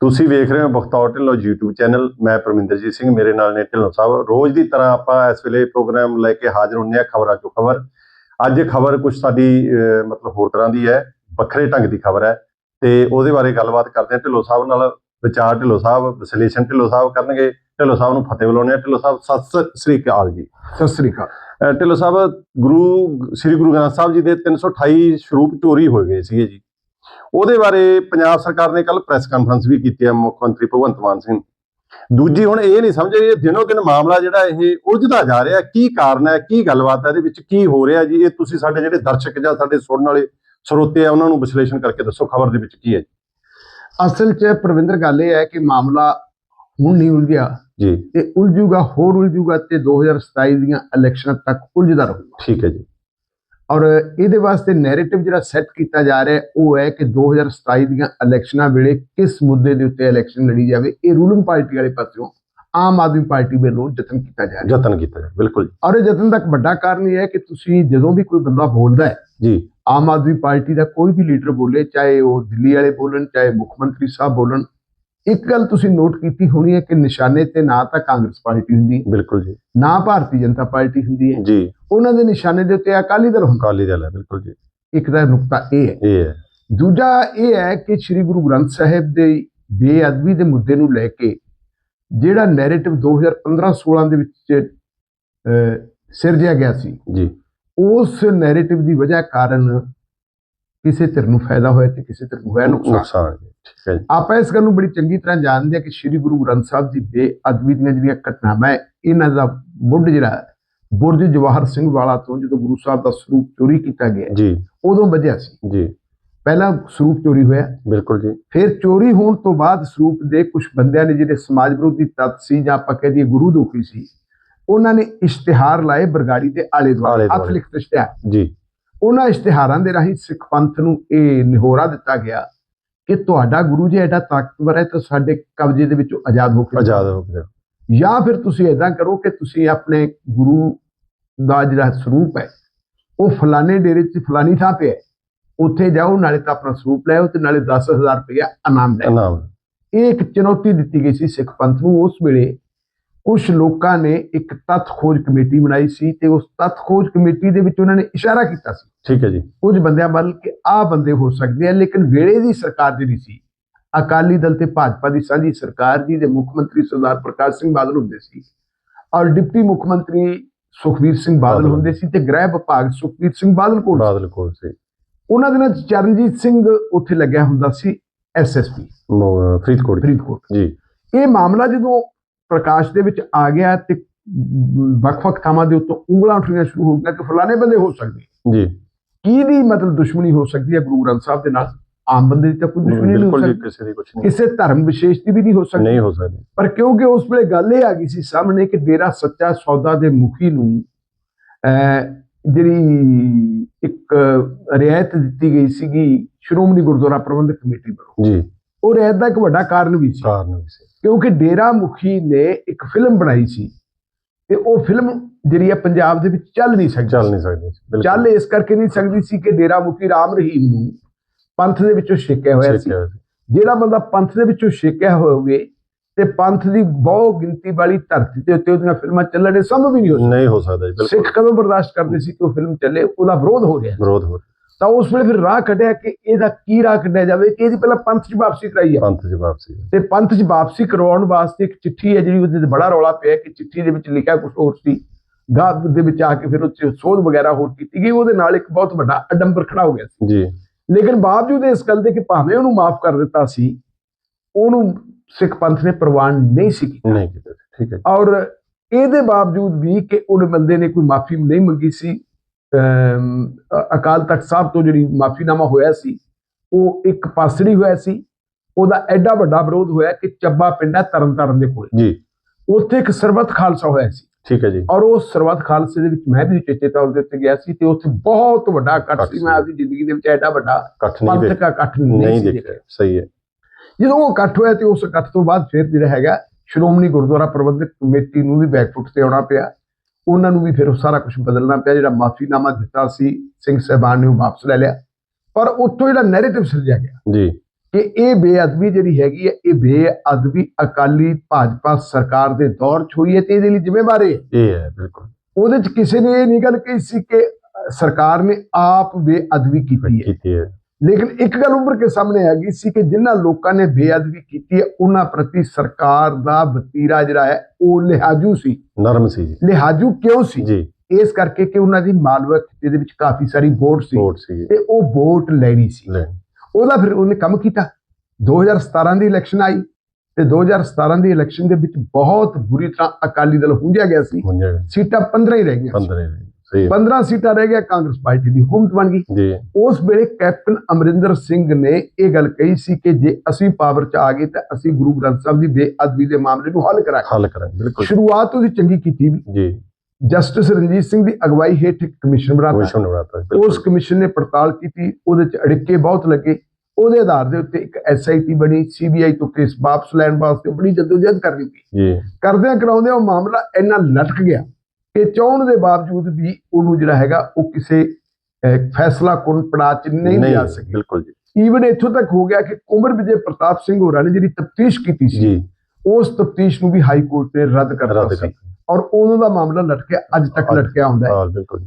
ਤੁਸੀਂ ਵੇਖ ਰਹੇ ਹੋ ਬਖਤੌਰ ਢਿੱਲੋਂ YouTube ਚੈਨਲ ਮੈਂ ਪਰਮਿੰਦਰਜੀਤ ਸਿੰਘ ਮੇਰੇ ਨਾਲ ਨੇ ਢਿੱਲੋਂ ਸਾਹਿਬ। ਰੋਜ਼ ਦੀ ਤਰ੍ਹਾਂ ਆਪਾਂ ਇਸ ਵੇਲੇ ਪ੍ਰੋਗਰਾਮ ਲੈ ਕੇ ਹਾਜ਼ਰ ਹੁੰਦੇ ਆ ਖਬਰਾਂ ਚੋਂ ਖਬਰ। ਅੱਜ ਖਬਰ ਕੁਝ ਸਾਡੀ ਮਤਲਬ ਹੋਰ ਤਰ੍ਹਾਂ ਦੀ ਹੈ ਵੱਖਰੇ ਢੰਗ ਦੀ ਖਬਰ ਹੈ। ਤੇ ਉਹਦੇ ਬਾਰੇ ਗੱਲਬਾਤ ਕਰਦੇ ਆ ਢਿੱਲੋਂ ਸਾਹਿਬ ਨਾਲ। ਵਿਚਾਰ ਢਿੱਲੋਂ ਸਾਹਿਬ ਵਿਸ਼ਲੇਸ਼ਣ ਢਿੱਲੋਂ ਸਾਹਿਬ ਕਰਨਗੇ। ਢਿੱਲੋਂ ਸਾਹਿਬ ਨੂੰ ਫਤਿਹ ਬੁਲਾਉਂਦੇ ਆ ਢਿੱਲੋਂ ਸਾਹਿਬ ਸਤਿ ਸ੍ਰੀ ਅਕਾਲ ਜੀ। ਸਤਿ ਸ੍ਰੀ ਅਕਾਲ। ਢਿੱਲੋਂ ਸਾਹਿਬ ਗੁਰੂ ਸ੍ਰੀ ਗੁਰੂ ਗ੍ਰੰਥ ਸਾਹਿਬ ਜੀ ਦੇ 328 ਸਰੂਪ ਚੋਰੀ ਹੋ ਗਏ ਸੀਗੇ ਜੀ। ਉਹਦੇ ਬਾਰੇ ਪੰਜਾਬ ਸਰਕਾਰ ਨੇ ਕੱਲ ਪ੍ਰੈਸ ਕਾਨਫਰੰਸ ਵੀ ਕੀਤੀ ਹੈ ਮੁੱਖ ਮੰਤਰੀ ਭਗਵੰਤ ਮਾਨ ਸਿੰਘ। ਦੂਜੀ ਹੁਣ ਇਹ ਨਹੀਂ ਸਮਝ ਇਹ ਦਿਨੋ ਦਿਨ ਮਾਮਲਾ ਜਿਹੜਾ ਇਹ ਉਲਝਦਾ ਜਾ ਰਿਹਾ ਕੀ ਕਾਰਨ ਹੈ ਕੀ ਗੱਲਬਾਤ ਹੈ ਇਹਦੇ ਵਿੱਚ ਕੀ ਹੋ ਰਿਹਾ ਜੀ ਇਹ ਤੁਸੀਂ ਸਾਡੇ ਜਿਹੜੇ ਦਰਸ਼ਕ ਜਾਂ ਸਾਡੇ ਸੁਣਨ ਵਾਲੇ ਸਰੋਤੇ ਆ ਉਹਨਾਂ ਨੂੰ ਵਿਸ਼ਲੇਸ਼ਣ ਕਰਕੇ ਦੱਸੋ ਖਬਰ ਦੇ ਵਿੱਚ ਕੀ ਹੈ ਅਸਲ 'ਚ ਪ੍ਰਵਿੰਦਰ ਗੱਲ ਇਹ ਹੈ ਕਿ ਮਾਮਲਾ ਹੁਣ ਨਹੀਂ ਉਲਝਿਆ। ਜੀ। ਇਹ ਉਲਝੂਗਾ ਹੋਰ ਉਲਝੂਗਾ ਤੇ 2027 ਦੀਆਂ ਇਲੈਕਸ਼ਨਾਂ ਤੱਕ ਉਲਝਦਾ ਰਹੂਗਾ। ਠੀਕ ਹੈ ਜੀ। ਔਰ ਇਹਦੇ ਵਾਸਤੇ ਨੈਰੇਟਿਵ ਜਿਹੜਾ ਸੈੱਟ ਕੀਤਾ ਜਾ ਰਿਹਾ ਉਹ ਹੈ ਕਿ 2027 ਦੀਆਂ ਇਲੈਕਸ਼ਨਾਂ ਵੇਲੇ ਕਿਸ ਮੁੱਦੇ ਦੇ ਉੱਤੇ ਇਲੈਕਸ਼ਨ ਲੜੀ ਜਾਵੇ ਇਹ ਰੂਲਿੰਗ ਪਾਰਟੀ ਵਾਲੇ ਪਾਸਿਓਂ ਆਮ ਆਦਮੀ ਪਾਰਟੀ ਵੱਲੋਂ ਯਤਨ ਕੀਤਾ ਜਾ ਰਿਹਾ ਯਤਨ ਕੀਤਾ ਜਾਵੇ ਬਿਲਕੁਲ ਜੀ। ਔਰ ਇਹ ਯਤਨ ਦਾ ਇੱਕ ਵੱਡਾ ਕਾਰਨ ਇਹ ਹੈ ਕਿ ਤੁਸੀਂ ਜਦੋਂ ਵੀ ਕੋਈ ਬੰਦਾ ਬੋਲਦਾ ਹੈ ਜੀ। ਆਮ ਆਦਮੀ ਪਾਰਟੀ ਦਾ ਕੋਈ ਵੀ ਲੀਡਰ ਬੋਲੇ ਚਾਹੇ ਉਹ ਦਿੱਲੀ ਵਾਲੇ ਬੋਲਣ ਚਾਹੇ ਮੁੱਖ ਮੰਤਰੀ ਸਾਹਿਬ ਬੋਲਣ ਇੱਕ ਗੱਲ ਤੁਸੀਂ ਨੋਟ ਕੀਤੀ ਹੋਣੀ ਹੈ ਕਿ ਨਿਸ਼ਾਨੇ ਤੇ ਨਾ ਤਾਂ ਕਾਂਗਰਸ ਪਾਰਟੀ ਹੁੰਦੀ ਬਿਲਕੁਲ ਜੀ। ਨਾ ਭਾਰਤੀ ਜਨਤਾ ਪਾਰਟੀ ਹੁੰਦੀ ਹੈ। ਜੀ। ਉਹਨਾਂ ਦੇ ਨਿਸ਼ਾਨੇ ਦੇ ਉੱਤੇ ਅਕਾਲੀ ਦਲ ਹੁੰਦਾ। ਅਕਾਲੀ ਦਲ ਹੈ ਬਿਲਕੁਲ ਜੀ। ਇੱਕ ਦਾ ਨੁਕਤਾ ਇਹ ਹੈ। ਇਹ ਹੈ। ਦੂਜਾ ਇਹ ਹੈ ਕਿ ਸ੍ਰੀ ਗੁਰੂ ਗ੍ਰੰਥ ਸਾਹਿਬ ਦੇ ਬੇਅਦਬੀ ਦੇ ਮੁੱਦੇ ਨੂੰ ਲੈ ਕੇ ਜਿਹੜਾ ਨੈਰੇਟਿਵ 2015-16 ਦੇ ਵਿੱਚ ਸਿਰਜਿਆ ਗਿਆ ਸੀ ਜੀ। ਉਸ ਨੈਰੇਟਿਵ ਦੀ ਵਜ੍ਹਾ ਕਾਰਨ ਕਿਸੇ ਧਿਰ ਨੂੰ ਫਾਇਦਾ ਹੋਇਆ ਤੇ ਕਿਸੇ ਧਿਰ ਨੂੰ ਹੋਇਆ ਨੁਕਸਾਨ। ਜੀ ਠੀਕ ਹੈ ਜੀ। ਆਪਾਂ ਇਸ ਗੱਲ ਨੂੰ ਬੜੀ ਚੰਗੀ ਤਰ੍ਹਾਂ ਜਾਣਦੇ ਹਾਂ ਕਿ ਸ੍ਰੀ ਗੁਰੂ ਗ੍ਰੰਥ ਸਾਹਿਬ ਦੀ ਬੇਅਦਬੀ ਦੀਆਂ ਜਿਹੜੀਆਂ ਘਟਨਾਵਾਂ ਇਹਨਾਂ ਦਾ ਮੁੱਢ ਜਿਹੜਾ ਬੁਰਜ ਜਵਾਹਰ ਸਿੰਘ ਵਾਲਾ ਤੋਂ ਜਦੋਂ ਗੁਰੂ ਸਾਹਿਬ ਦਾ ਸਰੂਪ ਚੋਰੀ ਕੀਤਾ ਗਿਆ ਜੀ। ਉਦੋਂ ਵੱਜਿਆ ਸੀ। ਜੀ। ਪਹਿਲਾਂ ਸਰੂਪ ਚੋਰੀ ਹੋਇਆ। ਬਿਲਕੁਲ ਜੀ। ਫਿਰ ਚੋਰੀ ਹੋਣ ਤੋਂ ਬਾਅਦ ਸਰੂਪ ਦੇ ਕੁਝ ਬੰਦਿਆਂ ਨੇ ਜਿਹੜੇ ਸਮਾਜ ਵਿਰੋਧੀ ਤੱਤ ਸੀ ਜਾਂ ਆਪਾਂ ਕਹਿ ਦਈਏ ਗੁਰੂ ਦੋਖੀ ਸੀ ਉਹਨਾਂ ਨੇ ਇਸ਼ਤਿਹਾਰ ਲਾਏ ਬਰਗਾੜੀ ਦੇ ਆਲੇ ਆਲੇ ਦੁਆਲੇ। ਹੱਥ। ਲਿਖਤ ਇਸ਼ਤਿਹਾਰ। ਜੀ। ਉਹਨਾਂ ਇਸ਼ਤਿਹਾਰਾਂ ਦੇ ਰਾਹੀਂ ਸਿੱਖ ਪੰਥ ਨੂੰ ਇਹ ਨਿਹੋਰਾ ਦਿੱਤਾ ਗਿਆ ਕਿ ਤੁਹਾਡਾ ਗੁਰੂ ਜੀ ਐਡਾ ਤਾਕਤਵਰ ਹੈ ਤਾਂ ਸਾਡੇ ਕਬਜ਼ੇ ਦੇ ਵਿੱਚੋਂ ਆਜ਼ਾਦ ਹੋ ਕੇ ਆਜ਼ਾਦ ਹੋ ਗਏ ਜਾਂ ਫਿਰ ਤੁਸੀਂ ਐਦਾਂ ਕਰੋ ਕਿ ਤੁਸੀਂ ਆਪਣੇ ਗੁਰੂ ਦਾ ਜਿਹੜਾ ਸਰੂਪ ਹੈ ਉਹ ਫਲਾਣੇ ਡੇਰੇ 'ਚ ਫਲਾਣੀ ਥਾਂ ਤੇ ਹੈ। ਉੱਥੇ ਜਾਓ ਨਾਲੇ ਤਾਂ ਆਪਣਾ ਸਰੂਪ ਲੈ ਆਓ ਤੇ ਨਾਲੇ 10000 ਰੁਪਇਆ ਇਨਾਮ ਲੈ ਆਓ। ਨਾਮ ਇਹ ਇੱਕ ਚੁਣੌਤੀ ਦਿੱਤੀ ਗਈ ਸੀ ਸਿੱਖ ਪੰਥ ਨੂੰ। ਉਸ ਵੇਲੇ ਕੁਝ ਲੋਕਾਂ ਨੇ ਇੱਕ ਤੱਥ ਖੋਜ ਕਮੇਟੀ ਬਣਾਈ ਸੀ ਤੇ ਉਸ ਤੱਥ ਖੋਜ ਕਮੇਟੀ ਦੇ ਵਿੱਚ ਉਹਨਾਂ ਨੇ ਇਸ਼ਾਰਾ ਕੀਤਾ ਸੀ ਠੀਕ ਹੈ ਜੀ ਕੁਝ ਬੰਦਿਆਂ ਵੱਲ ਕਿ ਆਹ ਬੰਦੇ ਹੋ ਸਕਦੇ ਆ ਲੇਕਿਨ ਵੇਲੇ ਦੀ ਸਰਕਾਰ ਜਿਹੜੀ ਸੀ ਅਕਾਲੀ ਦਲ ਤੇ ਭਾਜਪਾ ਦੀ ਸਾਂਝੀ ਸਰਕਾਰ ਦੀ ਦੇ ਮੁੱਖ ਮੰਤਰੀ ਸਰਦਾਰ ਪ੍ਰਕਾਸ਼ ਸਿੰਘ ਬਾਦਲ ਹੁੰਦੇ ਸੀ ਔਰ ਡਿਪਟੀ ਮੁੱਖ ਮੰਤਰੀ ਸੁਖਵੀਰ ਸਿੰਘ ਬਾਦਲ। ਹੁੰਦੇ ਸੀ ਤੇ ਗ੍ਰਹਿ ਵਿਭਾਗ ਸੁਖਵੀਰ ਸਿੰਘ ਬਾਦਲ ਕੋਲ। ਬਾਦਲ ਕੋਲ ਸੀ ਉਹਨਾਂ ਦਿਨਾਂ 'ਚ ਚਰਨਜੀਤ ਸਿੰਘ ਉੱਥੇ ਲੱਗਿਆ ਹੁੰਦਾ ਸੀ ਐਸਐਸਪੀ ਫਰੀਦਕੋਟ ਜੀ। ਫਰੀਦਕੋਟ ਜੀ ਇਹ ਮਾਮਲਾ ਜਦੋਂ ਪ੍ਰਕਾਸ਼ ਦੇ ਵਿੱਚ ਆ ਗਿਆ ਤੇ ਵੱਖ-ਵੱਖ ਥਾਵਾਂ ਦੇ ਉੱਤੋਂ ਉਂਗਲਾਂ ਉੱਠਣੀਆਂ ਸ਼ੁਰੂ ਹੋ ਗਈਆਂ ਕਿ ਫਲਾਣੇ ਬੰਦੇ ਹੋ ਸਕਦੇ ਜੀ। ਕੀ ਦੀ ਮਤਲਬ ਦੁਸ਼ਮਣੀ ਹੋ ਸਕਦੀ ਹੈ ਗੁਰੂ ਗ੍ਰੰਥ ਸਾਹਿਬ ਦੇ ਨਾਲ? ਆਮ ਬੰਦੇ ਦੀ ਤਾਂ ਕੋਈ ਦੁਸ਼ਮਣੀ ਨਹੀਂ ਹੋ ਸਕਦੀ। ਕਿਸੇ ਦੀ ਕੁਝ ਨਹੀਂ। ਕਿਸੇ ਧਰਮ ਵਿਸ਼ੇਸ਼ ਦੀ ਵੀ ਨਹੀਂ ਹੋ ਸਕਦੀ। ਨਹੀਂ ਹੋ ਸਕਦੀ। ਪਰ ਕਿਉਂਕਿ ਉਸ ਵੇਲੇ ਗੱਲ ਇਹ ਆ ਗਈ ਸੀ ਸਾਹਮਣੇ ਕਿ ਡੇਰਾ ਸੱਚਾ ਸੌਦਾ ਦੇ ਮੁਖੀ ਨੂੰ ਜਿਹੜੀ ਇੱਕ ਰਿਆਇਤ ਦਿੱਤੀ ਗਈ ਸੀਗੀ ਸ਼੍ਰੋਮਣੀ ਗੁਰਦੁਆਰਾ ਪ੍ਰਬੰਧਕ ਕਮੇਟੀ ਵੱਲੋਂ। ਜੀ। ਉਹ ਰਿਆਇਤ ਦਾ ਇੱਕ ਵੱਡਾ ਕਾਰਨ ਵੀ ਸੀ। ਕਾਰਨ ਵੀ ਸੀ। ਕਿਉਂਕਿ ਡੇਰਾ ਮੁਖੀ ਨੇ ਇੱਕ ਫਿਲਮ ਬਣਾਈ ਸੀ ਤੇ ਉਹ ਫਿਲਮ ਜਿਹੜੀ ਹੈ ਪੰਜਾਬ ਦੇ ਵਿੱਚ ਚੱਲ ਨਹੀਂ ਸਕਦੀ ਚੱਲ ਨਹੀਂ ਸਕਦੀ ਚੱਲ ਇਸ ਕਰਕੇ ਨਹੀਂ ਸਕਦੀ ਸੀ ਕਿ ਡੇਰਾ ਮੁਖੀ ਰਾਮ ਰਹੀਮ ਨੂੰ ਪੰਥ ਦੇ ਵਿੱਚੋਂ ਛੇਕਿਆ ਹੋਇਆ ਸੀ। ਜਿਹੜਾ ਬੰਦਾ ਪੰਥ ਦੇ ਵਿੱਚੋਂ ਛੇਕਿਆ ਹੋਵੇ ਤੇ ਪੰਥ ਦੀ ਬਹੁ ਗਿਣਤੀ ਵਾਲੀ ਧਰਤੀ ਦੇ ਉੱਤੇ ਉਹਦੀਆਂ ਫਿਲਮਾਂ ਚੱਲਣ ਸੰਭਵ ਹੀ ਨਹੀਂ ਹੋ ਸਕਦਾ। ਨਹੀਂ ਹੋ ਸਕਦਾ ਜੀ ਬਿਲਕੁਲ। ਸਿੱਖ ਕਦੋਂ ਬਰਦਾਸ਼ਤ ਕਰਦੇ ਸੀ ਕਿ ਉਹ ਫਿਲਮ ਚੱਲੇ ਉਹਦਾ ਵਿਰੋਧ ਹੋ ਰਿਹਾ। ਵਿਰੋਧ ਹੋ ਰਿਹਾ। ਤਾਂ ਉਸ ਵੇਲੇ ਫਿਰ ਰਾਹ ਕੱਢਿਆ ਕਿ ਇਹਦਾ ਕੀ ਰਾਹ ਕੱਢਿਆ ਜਾਵੇ ਕਿ ਇਹਦੀ ਪਹਿਲਾਂ ਪੰਥ 'ਚ ਵਾਪਸੀ ਕਰਾਈ ਜਾਵੇ ਪੰਥ ਜਵਾਬ ਸੀ ਤੇ ਪੰਥ 'ਚ ਵਾਪਸੀ ਕਰਵਾਉਣ ਵਾਸਤੇ ਇੱਕ ਚਿੱਠੀ ਹੈ ਜਿਹੜੀ ਉਹਦੇ ਤੇ ਬੜਾ ਰੌਲਾ ਪਿਆ ਕਿ ਚਿੱਠੀ ਦੇ ਵਿੱਚ ਲਿਖਿਆ ਕੁਝ ਹੋਰ ਸੀ। ਗਾਹ ਦੇ ਵਿੱਚ ਆ ਕੇ ਫਿਰ ਉਹ 'ਚ ਸੋਧ ਵਗੈਰਾ ਹੋਰ ਕੀਤੀ ਗਈ ਉਹਦੇ ਨਾਲ ਇੱਕ ਬਹੁਤ ਵੱਡਾ ਅਡੰਬਰ ਖੜਾ ਹੋ ਗਿਆ ਸੀ। ਜੀ। ਲੇਕਿਨ ਬਾਵਜੂਦ ਇਸ ਗੱਲ ਦੇ ਕਿ ਭਾਵੇਂ ਉਹਨੂੰ ਮਾਫ ਕਰ ਦਿੱਤਾ ਸੀ ਉਹਨੂੰ ਸਿੱਖ ਪੰਥ ਨੇ ਪ੍ਰਵਾਨ ਨਹੀਂ ਸੀ ਕੀਤਾ। ਨਹੀਂ ਕੀਤਾ ਠੀਕ ਹੈ। ਔਰ ਇਹਦੇ ਬਾਵਜੂਦ ਵੀ ਕਿ ਉਹਨੇ ਬੰਦੇ ਨੇ ਕੋਈ ਮਾਫੀ ਨਹੀਂ ਮੰਗੀ ਸੀ ਅਕਾਲ ਤਖਤ ਸਾਹਿਬ ਤੋਂ ਜਿਹੜੀ ਮਾਫੀਨਾਮਾ ਹੋਇਆ ਸੀ ਉਹ ਇੱਕ ਪਾਸੜੀ ਹੋਇਆ ਸੀ। ਉਹਦਾ ਐਡਾ ਵੱਡਾ ਵਿਰੋਧ ਹੋਇਆ ਕਿ ਚੱਬਾ ਪਿੰਡਾ ਤਰਨਤਾਰਨ ਦੇ ਕੋਲ। ਜੀ। ਉੱਥੇ ਇੱਕ ਸਰਬੱਤ ਖਾਲਸਾ ਹੋਇਆ ਸੀ। ਠੀਕ ਹੈ ਜੀ। ਔਰ ਉਸ ਸਰਬੱਤ ਖਾਲਸੇ ਦੇ ਵਿੱਚ ਮੈਂ ਵੀ ਚੇਚੇ ਤੌਰ ਦੇ ਉੱਤੇ ਗਿਆ ਸੀ ਤੇ ਉੱਥੇ ਬਹੁਤ ਵੱਡਾ ਇਕੱਠ ਸੀ। ਮੈਂ ਆਪਣੀ ਜ਼ਿੰਦਗੀ ਦੇ ਵਿੱਚ ਐਡਾ ਵੱਡਾ ਪੰਥਕ ਇਕੱਠ ਨਹੀਂ ਦੇਖਿਆ। ਸਹੀ ਹੈ। ਜਦੋਂ ਉਹ ਇਕੱਠ ਹੋਇਆ ਤੇ ਉਸ ਇਕੱਠ ਤੋਂ ਬਾਅਦ ਫਿਰ ਜਿਹੜਾ ਹੈਗਾ ਸ਼੍ਰੋਮਣੀ ਗੁਰਦੁਆਰਾ ਪ੍ਰਬੰਧਕ ਕਮੇਟੀ ਨੂੰ ਵੀ ਬੈਕਫੁੱਟ ਤੇ ਆਉਣਾ ਪਿਆ। ਉਹਨਾਂ ਨੂੰ ਵੀ ਫਿਰ ਉਹ ਸਾਰਾ ਕੁਝ ਬਦਲਣਾ ਪਿਆ ਜਿਹੜਾ ਮਾਫੀਨਾਮਾ ਦਿੱਤਾ ਸੀ ਸਿੰਘ ਸਾਹਿਬਾਨ ਨੇ ਉਹ ਵਾਪਸ ਲੈ ਲਿਆ। ਪਰ ਉੱਥੋਂ ਜਿਹੜਾ ਨੈਰੇਟਿਵ ਸਿਰਜਿਆ ਗਿਆ ਜੀ। ਕਿ ਇਹ ਬੇਅਦਬੀ ਜਿਹੜੀ ਹੈਗੀ ਹੈ ਇਹ ਬੇਅਦਬੀ ਅਕਾਲੀ ਭਾਜਪਾ ਸਰਕਾਰ ਦੇ ਦੌਰ 'ਚ ਹੋਈ ਹੈ ਤੇ ਇਹਦੇ ਲਈ ਜ਼ਿੰਮੇਵਾਰ ਹੈ। ਇਹ ਹੈ ਬਿਲਕੁਲ। ਉਹਦੇ 'ਚ ਕਿਸੇ ਨੇ ਇਹ ਨਹੀਂ ਗੱਲ ਕਹੀ ਸੀ ਕਿ ਸਰਕਾਰ ਨੇ ਆਪ ਬੇਅਦਬੀ ਕੀਤੀ ਹੈ। ਲੇਕਿਨ ਇੱਕ ਗੱਲ ਉੱਭਰ ਕੇ ਸਾਹਮਣੇ ਆ ਗਈ ਸੀ ਕਿ ਜਿਨ੍ਹਾਂ ਲੋਕਾਂ ਨੇ ਬੇਅਦਬੀ ਕੀਤੀ ਹੈ ਉਹਨਾਂ ਪ੍ਰਤੀ ਸਰਕਾਰ ਦਾ ਵਤੀਰਾ ਜਿਹੜਾ ਹੈ ਉਹ ਲਿਹਾਜ਼ੂ ਸੀ। ਨਰਮ ਸੀ ਜੀ। ਲਿਹਾਜ਼ੂ ਕਿਉਂ ਸੀ? ਜੀ। ਇਸ ਕਰਕੇ ਕਿ ਉਹਨਾਂ ਦੀ ਮਾਲਵਾ ਖਿੱਤੇ ਦੇ ਵਿੱਚ ਕਾਫੀ ਸਾਰੀ ਵੋਟ ਸੀ ਵੋਟ ਸੀ। ਤੇ ਉਹ ਵੋਟ ਲੈਣੀ ਸੀ। ਉਹਦਾ ਫਿਰ ਉਹਨੇ ਕੰਮ ਕੀਤਾ। 2017 ਦੀ ਇਲੈਕਸ਼ਨ ਆਈ ਤੇ 2017 ਦੀ ਇਲੈਕਸ਼ਨ ਦੇ ਵਿੱਚ ਬਹੁਤ ਬੁਰੀ ਤਰ੍ਹਾਂ ਅਕਾਲੀ ਦਲ ਹੁੰਜਿਆ ਗਿਆ ਸੀ। ਸੀਟਾਂ 15 ਹੀ ਰਹਿ ਗਈਆਂ 15 ਸਹੀ ਹੈ। 15 ਸੀਟਾਂ ਰਹਿ ਗਿਆ ਕਾਂਗਰਸ ਪਾਰਟੀ ਦੀ ਹੁਕੂਮਤ ਬਣ ਗਈ। ਉਸ ਵੇਲੇ ਕੈਪਟਨ ਅਮਰਿੰਦਰ ਸਿੰਘ ਨੇ ਇਹ ਗੱਲ ਕਹੀ ਸੀ ਕਿ ਜੇ ਅਸੀਂ ਪਾਵਰ 'ਚ ਆ ਗਏ ਤਾਂ ਅਸੀਂ ਗੁਰੂ ਗ੍ਰੰਥ ਸਾਹਿਬ ਦੀ ਬੇਅਦਬੀ ਦੇ ਮਾਮਲੇ ਨੂੰ ਹੱਲ ਕਰਾਂਗੇ। ਹੱਲ ਕਰਾਂਗੇ ਬਿਲਕੁਲ। ਸ਼ੁਰੂਆਤ ਉਹਦੀ ਚੰਗੀ ਕੀਤੀ ਵੀ। ਜੀ। ਜਸਟਿਸ ਰਣਜੀਤ ਸਿੰਘ ਦੀ ਅਗਵਾਈ ਹੇਠ ਇੱਕ ਕਮਿਸ਼ਨ ਬਣਾਤਾ। ਉਸ ਕਮਿਸ਼ਨ ਨੇ ਪੜਤਾਲ ਕੀਤੀ ਉਹਦੇ 'ਚ ਅੜਿੱਕੇ ਬਹੁਤ ਲੱਗੇ। ਉਹਦੇ ਆਧਾਰ ਦੇ ਉੱਤੇ ਇੱਕ ਐਸਆਈਟੀ ਬਣੀ ਸੀਬੀਆਈ ਤੋਂ ਕੇਸ ਵਾਪਸ ਲੈਣ ਵਾਸਤੇ ਬੜੀ ਜਦੋਜਹਿਦ ਕਰਨੀ ਪਈ ਜੀ। ਕਰਦਿਆਂ ਕਰਾਉਂਦਿਆਂ ਉਹ ਮਾਮਲਾ ਇੰਨਾ ਲਟਕ ਗਿਆ ਕਿ ਚਾਹੁਣ ਦੇ ਬਾਵਜੂਦ ਵੀ ਉਹਨੂੰ ਜਿਹੜਾ ਹੈਗਾ ਉਹ ਕਿਸੇ ਫੈਸਲਾ ਕੁਨ ਪੜਾਅ 'ਚ ਨਹੀਂ ਲਿਆ ਸਕੇ ਬਿਲਕੁਲ ਜੀ। ਈਵਨ ਇੱਥੋਂ ਤੱਕ ਹੋ ਗਿਆ ਕਿ ਕੁਮਰ ਵਿਜੇ ਪ੍ਰਤਾਪ ਸਿੰਘ ਹੋਰਾਂ ਨੇ ਜਿਹੜੀ ਤਫਤੀਸ਼ ਕੀਤੀ ਸੀ ਜੀ। ਉਸ ਤਫਤੀਸ਼ ਨੂੰ ਵੀ ਹਾਈ ਕੋਰਟ ਨੇ ਰੱਦ ਕਰਤਾ ਸੀ। ਔਰ ਉਦੋਂ ਦਾ ਮਾਮਲਾ ਲਟਕਿਆ ਅੱਜ ਤੱਕ ਲਟਕਿਆ ਹੁੰਦਾ ਹੈ।